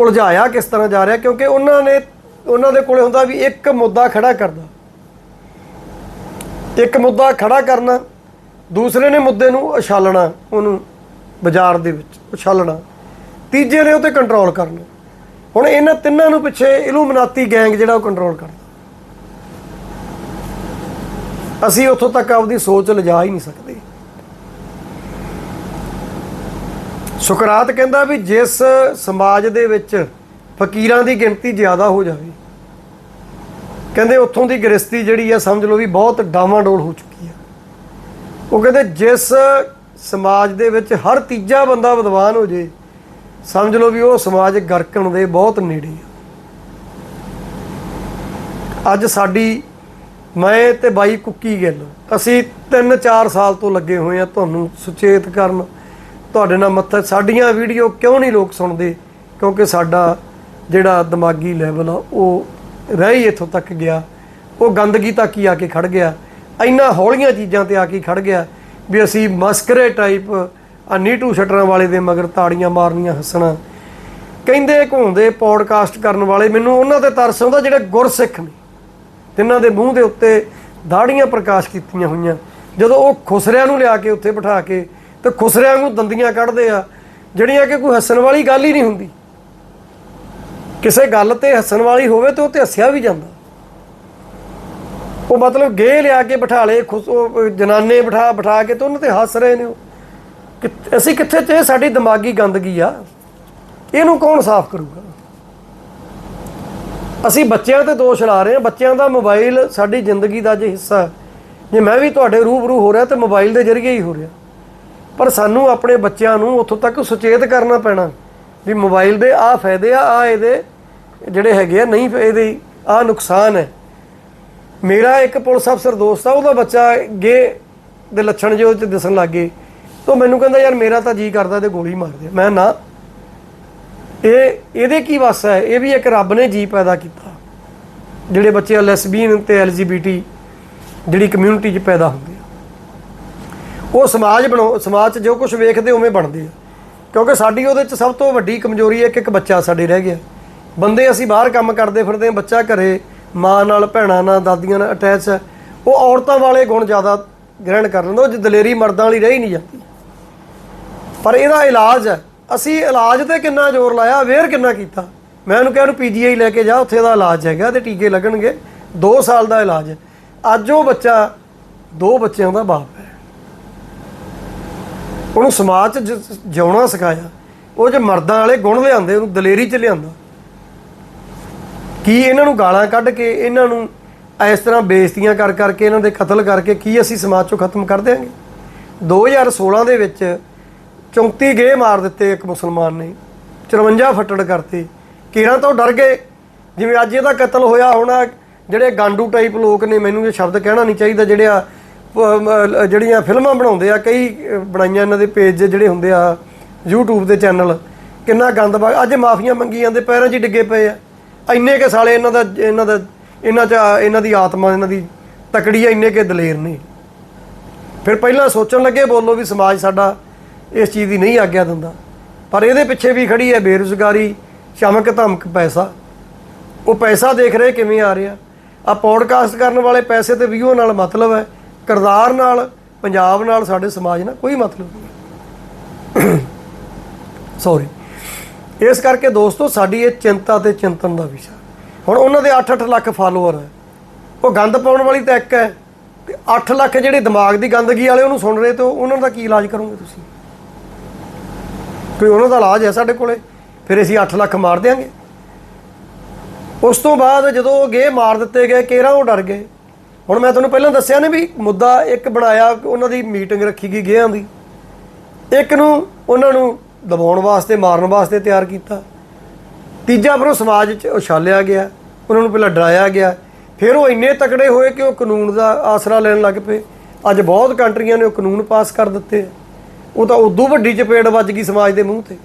ਉਲਝਾਇਆ ਕਿਸ ਤਰ੍ਹਾਂ ਜਾ ਰਿਹਾ, ਕਿਉਂਕਿ ਉਹਨਾਂ ਨੇ, ਉਹਨਾਂ ਦੇ ਕੋਲੇ ਹੁੰਦਾ ਵੀ ਇੱਕ ਮੁੱਦਾ ਖੜਾ ਕਰਦਾ ਇੱਕ ਮੁੱਦਾ ਖੜਾ ਕਰਨਾ, ਦੂਸਰੇ ਨੇ ਮੁੱਦੇ ਨੂੰ ਉਛਾਲਣਾ, ਉਹਨੂੰ ਬਾਜ਼ਾਰ ਦੇ ਵਿੱਚ ਉਛਾਲਣਾ, ਤੀਜੇ ਨੇ ਉਹ ਤੇ ਕੰਟਰੋਲ ਕਰਨਾ। ਹੁਣ ਇਹਨਾਂ ਤਿੰਨਾਂ ਨੂੰ ਪਿੱਛੇ ਇਲੂਮਨਾਤੀ ਗੈਂਗ ਜਿਹੜਾ ਉਹ ਕੰਟਰੋਲ ਕਰਦਾ ਅਸੀਂ ਉੱਥੋਂ ਤੱਕ ਆਪਦੀ ਸੋਚ ਲਿਜਾ ਹੀ ਨਹੀਂ ਸਕਦੇ। ਸੁਕਰਾਤ ਕਹਿੰਦਾ ਵੀ ਜਿਸ ਸਮਾਜ ਦੇ ਵਿੱਚ ਫਕੀਰਾਂ ਦੀ ਗਿਣਤੀ ਜ਼ਿਆਦਾ ਹੋ ਜਾਵੇ, ਕਹਿੰਦੇ ਉੱਥੋਂ ਦੀ ਗ੍ਰਸਤੀ ਜਿਹੜੀ ਆ, ਸਮਝ ਲਓ ਵੀ ਬਹੁਤ ਡਾਵਾਂਡੋਲ ਹੋ ਚੁੱਕੀ ਆ। ਉਹ ਕਹਿੰਦੇ ਜਿਸ ਸਮਾਜ ਦੇ ਵਿੱਚ ਹਰ ਤੀਜਾ ਬੰਦਾ ਵਿਦਵਾਨ ਹੋ ਜੇ ਸਮਝ ਲਓ ਵੀ ਉਹ ਸਮਾਜ ਗਰਕਣ ਦੇ ਬਹੁਤ ਨੇੜੇ ਆ। ਅੱਜ ਸਾਡੀ ਮੈਂ ਤੇ ਬਾਈ ਕੁੱਕੀ ਗਿੱਲ, ਅਸੀਂ 3-4 ਸਾਲ ਤੋਂ ਲੱਗੇ ਹੋਏ ਆ ਤੁਹਾਨੂੰ ਸੁਚੇਤ ਕਰਨ। ਤੁਹਾਡੇ ਨਾਲ ਮੱਥਾ ਸਾਡੀਆਂ ਵੀਡੀਓ ਕਿਉਂ ਨਹੀਂ ਲੋਕ ਸੁਣਦੇ? ਕਿਉਂਕਿ ਸਾਡਾ ਜਿਹੜਾ ਦਿਮਾਗੀ ਲੈਵਲ ਆ, ਉਹ ਰਹਿ ਹੀ ਇੱਥੋਂ ਤੱਕ ਗਿਆ। ਉਹ ਗੰਦਗੀ ਤੱਕ ਹੀ ਆ ਕੇ ਖੜ ਗਿਆ। ਇੰਨਾ ਹੌਲੀਆਂ ਚੀਜ਼ਾਂ ਤੇ ਆ ਕੇ ਖੜ ਗਿਆ ਵੀ ਅਸੀਂ ਮਸਕਰੇ ਟਾਈਪ ਆ ਨੀਟੂ ਸ਼ਟਰਾਂ ਵਾਲੇ ਦੇ ਮਗਰ ਤਾੜੀਆਂ ਮਾਰਨੀਆਂ ਹੱਸਣਾ। ਕਹਿੰਦੇ ਘੁੰਮਦੇ ਪੋਡਕਾਸਟ ਕਰਨ ਵਾਲੇ, ਮੈਨੂੰ ਉਹਨਾਂ ਤੇ ਤਰਸ ਆਉਂਦਾ ਜਿਹੜੇ ਗੁਰਸਿੱਖ ਨੇ, ਜਿਨ੍ਹਾਂ ਦੇ ਮੂੰਹ ਦੇ ਉੱਤੇ ਦਾੜੀਆਂ ਪ੍ਰਕਾਸ਼ ਕੀਤੀਆਂ ਹੋਈਆਂ। ਜਦੋਂ ਉਹ ਖੁਸਰਿਆਂ ਨੂੰ ਲਿਆ ਕੇ ਉੱਥੇ ਬਿਠਾ ਕੇ ਤੇ ਖੁਸਰਿਆਂ ਨੂੰ ਦੰਦੀਆਂ ਕੱਢਦੇ ਆ, ਜਿਹੜੀਆਂ ਕਿ ਕੋਈ ਹੱਸਣ ਵਾਲੀ ਗੱਲ ਹੀ ਨਹੀਂ ਹੁੰਦੀ। ਕਿਸੇ ਗੱਲ ਤੇ ਹੱਸਣ ਵਾਲੀ ਹੋਵੇ ਤੇ ਉਹ ਤੇ ਹੱਸਿਆ ਵੀ ਜਾਂਦਾ। ਉਹ ਮਤਲਬ ਗੇ ਲਿਆ ਕੇ ਬਿਠਾ ਲਏ, ਖੁਸ ਉਹ ਜਨਾਨੇ ਬਿਠਾ ਬਿਠਾ ਕੇ ਤੇ ਉਹਨਾਂ ਤੇ ਹੱਸ ਰਹੇ ਨੇ ਉਹ। ਕਿ- ਅਸੀਂ ਕਿੱਥੇ ਤੇ ਸਾਡੀ ਦਿਮਾਗੀ ਗੰਦਗੀ ਆ। ਇਹਨੂੰ ਕੌਣ ਸਾਫ਼ ਕਰੂਗਾ? ਅਸੀਂ ਬੱਚਿਆਂ ਤੇ ਦੋਸ਼ ਲਾ ਰਹੇ ਹਾਂ। ਬੱਚਿਆਂ ਦਾ ਮੋਬਾਈਲ ਸਾਡੀ ਜ਼ਿੰਦਗੀ ਦਾ ਜੇ ਹਿੱਸਾ ਜੇ ਮੈਂ ਵੀ ਤੁਹਾਡੇ ਰੂਬਰੂ ਹੋ ਰਿਹਾ ਤੇ ਮੋਬਾਈਲ ਦੇ ਜ਼ਰੀਏ ਹੀ ਹੋ ਰਿਹਾ। ਪਰ ਸਾਨੂੰ ਆਪਣੇ ਬੱਚਿਆਂ ਨੂੰ ਉੱਥੋਂ ਤੱਕ ਸੁਚੇਤ ਕਰਨਾ ਪੈਣਾ ਵੀ ਮੋਬਾਈਲ ਦੇ ਆ ਫਾਇਦੇ ਆ ਆ ਇਹਦੇ ਜਿਹੜੇ ਹੈਗੇ ਆ, ਨਹੀਂ ਇਹਦੇ ਆ ਨੁਕਸਾਨ ਹੈ। ਮੇਰਾ ਇੱਕ ਪੁਲਿਸ ਅਫਸਰ ਦੋਸਤ ਆ, ਉਹਦਾ ਬੱਚਾ ਗੇ ਦੇ ਲੱਛਣ ਜੋ ਚ ਦਿਸਣ ਲੱਗੇ ਤਾਂ ਮੈਨੂੰ ਕਹਿੰਦਾ, ਯਾਰ, ਮੇਰਾ ਤਾਂ ਜੀ ਕਰਦਾ ਤੇ ਗੋਲੀ ਮਾਰ ਦੇ। ਮੈਂ ਨਾ, ਇਹ, ਇਹਦੇ ਕੀ ਵਸ ਹੈ? ਇਹ ਵੀ ਇੱਕ ਰੱਬ ਨੇ ਜੀ ਪੈਦਾ ਕੀਤਾ, ਜਿਹੜੇ ਬੱਚੇ ਲੈਸਬੀਅਨ ਤੇ ਐਲਜੀਬੀਟੀ, ਜਿਹੜੀ ਕਮਿਊਨਿਟੀ 'ਚ ਪੈਦਾ ਹੁੰਦੇ ਆ। ਉਹ ਸਮਾਜ ਬਣਾਉ ਸਮਾਜ 'ਚ ਜੋ ਕੁਝ ਵੇਖਦੇ ਉਵੇਂ ਬਣਦੇ ਆ। ਕਿਉਂਕਿ ਸਾਡੀ ਉਹਦੇ 'ਚ ਸਭ ਤੋਂ ਵੱਡੀ ਕਮਜ਼ੋਰੀ ਹੈ ਕਿ ਇੱਕ ਬੱਚਾ ਸਾਡੇ ਰਹਿ ਗਿਆ। ਬੰਦੇ ਅਸੀਂ ਬਾਹਰ ਕੰਮ ਕਰਦੇ ਫਿਰਦੇ ਆ, ਬੱਚਾ ਘਰੇ, ਮਾਂ ਨਾਲ, ਭੈਣਾਂ ਨਾਲ, ਦਾਦੀਆਂ ਨਾਲ ਅਟੈਚ ਹੈ। ਉਹ ਔਰਤਾਂ ਵਾਲੇ ਗੁਣ ਜ਼ਿਆਦਾ ਗ੍ਰਹਿਣ ਕਰ ਲੈਂਦਾ, ਉਹ 'ਚ ਦਲੇਰੀ ਮਰਦਾਂ ਵਾਲੀ ਰਹੀ ਨਹੀਂ ਜਾਂਦੀ। ਪਰ ਇਹਦਾ ਇਲਾਜ ਹੈ। ਅਸੀਂ ਇਲਾਜ ਤੇ ਕਿੰਨਾ ਜ਼ੋਰ ਲਾਇਆ, ਅਵੇਅਰ ਕਿੰਨਾ ਕੀਤਾ? ਮੈਂ ਉਹਨੂੰ ਕਿਹਾ ਉਹਨੂੰ ਪੀਜੀਆਈ ਲੈ ਕੇ ਜਾ, ਉੱਥੇ ਦਾ ਇਲਾਜ ਹੈਗਾ, ਤੇ ਟੀਕੇ ਲੱਗਣਗੇ। 2 ਸਾਲ ਦਾ ਇਲਾਜ ਹੈ। ਅੱਜ ਉਹ ਬੱਚਾ, ਦੋ ਬੱਚਿਆਂ ਦਾ ਬਾਪ ਹੈ। ਉਹਨੂੰ ਸਮਾਜ 'ਚ ਜ- ਜਿਉਣਾ ਸਿਖਾਇਆ। ਉਹ ਜੇ ਮਰਦਾਂ ਵਾਲੇ ਗੁਣ ਲਿਆਂਦੇ, ਉਹਨੂੰ ਦਲੇਰੀ 'ਚ ਲਿਆਂਦਾ। ਕੀ ਇਹਨਾਂ ਨੂੰ ਗਾਲਾਂ ਕੱਢ ਕੇ, ਇਹਨਾਂ ਨੂੰ ਇਸ ਤਰ੍ਹਾਂ ਬੇਇੱਜ਼ਤੀਆਂ ਕਰ ਕਰਕੇ ਇਹਨਾਂ ਦੇ ਕਤਲ ਕਰਕੇ ਕੀ ਅਸੀਂ ਸਮਾਜ 'ਚੋਂ ਖਤਮ ਕਰ ਦਿਆਂਗੇ? 2016 ਦੇ ਵਿੱਚ 34 ਗੇ ਮਾਰ ਦਿੱਤੇ ਇੱਕ ਮੁਸਲਮਾਨ ਨੇ 54 ਫੱਟੜ ਕਰਤੇ। ਕੀਰਾਂ ਤੋਂ ਡਰ ਗਏ। ਜਿਵੇਂ ਅੱਜ ਇਹਦਾ ਕਤਲ ਹੋਇਆ ਹੋਣਾ, ਜਿਹੜੇ ਗਾਂਡੂ ਟਾਈਪ ਲੋਕ ਨੇ, ਮੈਨੂੰ ਇਹ ਸ਼ਬਦ ਕਹਿਣਾ ਨਹੀਂ ਚਾਹੀਦਾ ਜਿਹੜੇ ਆ ਜਿਹੜੀਆਂ ਫਿਲਮਾਂ ਬਣਾਉਂਦੇ ਆ, ਕਈ ਬਣਾਈਆਂ ਇਹਨਾਂ ਦੇ ਪੇਜ ਜਿਹੜੇ ਹੁੰਦੇ ਆ, YouTube ਦੇ ਚੈਨਲ ਕਿੰਨਾ ਗੰਦ ਬਾ ਅੱਜ ਮਾਫੀਆਂ ਮੰਗੀ ਜਾਂਦੇ ਪੈਰਾਂ 'ਚ ਹੀ ਡਿੱਗੇ ਪਏ ਆ। ਇੰਨੇ ਕੇ ਸਾਲੇ ਇਹਨਾਂ ਦਾ ਇਹਨਾਂ ਦਾ, ਇਹਨਾਂ 'ਚ, ਇਹਨਾਂ ਦੀ ਆਤਮਾ, ਇਹਨਾਂ ਦੀ ਤਕੜੀ ਆ, ਇੰਨੇ ਕੇ ਦਲੇਰ ਨੇ। ਫਿਰ ਪਹਿਲਾਂ ਸੋਚਣ ਲੱਗੇ, ਬੋਲੋ ਵੀ ਸਮਾਜ ਸਾਡਾ ਇਸ ਚੀਜ਼ ਦੀ ਨਹੀਂ ਆਗਿਆ ਦਿੰਦਾ। ਪਰ ਇਹਦੇ ਪਿੱਛੇ ਵੀ ਖੜੀ ਹੈ ਬੇਰੁਜ਼ਗਾਰੀ ਚਮਕ ਧਮਕ, ਪੈਸਾ। ਉਹ ਪੈਸਾ ਦੇਖ ਰਹੇ ਕਿਵੇਂ ਆ ਰਿਹਾ। ਆ ਪੋਡਕਾਸਟ ਕਰਨ ਵਾਲੇ ਪੈਸੇ ਤੇ ਵੀਊ ਨਾਲ ਮਤਲਬ ਹੈ। ਕਿਰਦਾਰ ਨਾਲ, ਪੰਜਾਬ ਨਾਲ, ਸਾਡੇ ਸਮਾਜ ਨਾਲ ਕੋਈ ਮਤਲਬ ਨਹੀਂ। ਸੌਰੀ ਇਸ ਕਰਕੇ ਦੋਸਤੋ, ਸਾਡੀ ਇਹ ਚਿੰਤਾ ਤੇ ਚਿੰਤਨ ਦਾ ਵਿਸ਼ਾ। ਹੁਣ ਉਹਨਾਂ ਦੇ 8-8 ਲੱਖ ਫਾਲੋਅਰ ਹੈ। ਉਹ ਗੰਦ ਪਾਉਣ ਵਾਲੀ ਤਾਂ ਇੱਕ ਹੈ। ਤੇ 8 ਲੱਖ ਜਿਹੜੇ ਦਿਮਾਗ ਦੀ ਗੰਦਗੀ ਵਾਲੇ ਉਹਨੂੰ ਸੁਣ ਰਹੇ ਤੇ ਉਹਨਾਂ ਦਾ ਕੀ ਇਲਾਜ ਕਰੋਗੇ ਤੁਸੀਂ? ਕੋਈ ਉਹਨਾਂ ਦਾ ਇਲਾਜ ਹੈ ਸਾਡੇ ਕੋਲੇ, ਫਿਰ ਅਸੀਂ 8 ਲੱਖ ਮਾਰ ਦਿਆਂਗੇ। ਉਸ ਤੋਂ ਬਾਅਦ ਜਦੋਂ ਉਹ ਗੇ ਮਾਰ ਦਿੱਤੇ ਗਏ, ਕੇਰਾ ਉਹ ਡਰ ਗਏ। ਹੁਣ ਮੈਂ ਤੁਹਾਨੂੰ ਪਹਿਲਾਂ ਦੱਸਿਆ ਨੇ ਵੀ ਮੁੱਦਾ ਇੱਕ ਬਣਾਇਆ, ਉਹਨਾਂ ਦੀ ਮੀਟਿੰਗ ਰੱਖੀ ਗਈ ਗੇਆਂ ਦੀ। ਇੱਕ ਨੂੰ ਉਹਨਾਂ ਨੂੰ ਦਬਾਉਣ ਵਾਸਤੇ, ਮਾਰਨ ਵਾਸਤੇ ਤਿਆਰ ਕੀਤਾ। ਤੀਜਾ ਫਿਰ ਉਹ ਸਮਾਜ 'ਚ ਉਛਾਲਿਆ ਗਿਆ, ਉਹਨਾਂ ਨੂੰ ਪਹਿਲਾਂ ਡਰਾਇਆ ਗਿਆ। ਫਿਰ ਉਹ ਇੰਨੇ ਤਕੜੇ ਹੋਏ ਕਿ ਉਹ ਕਾਨੂੰਨ ਦਾ ਆਸਰਾ ਲੈਣ ਲੱਗ ਪਏ। ਅੱਜ ਬਹੁਤ ਕੰਟਰੀਆਂ ਨੇ ਉਹ ਕਾਨੂੰਨ ਪਾਸ ਕਰ ਦਿੱਤੇ। ਉਹ ਤਾਂ ਉਦੋਂ ਵੱਡੀ ਚਪੇੜ ਵੱਜ ਗਈ ਸਮਾਜ ਦੇ ਮੂੰਹ ਤੇ।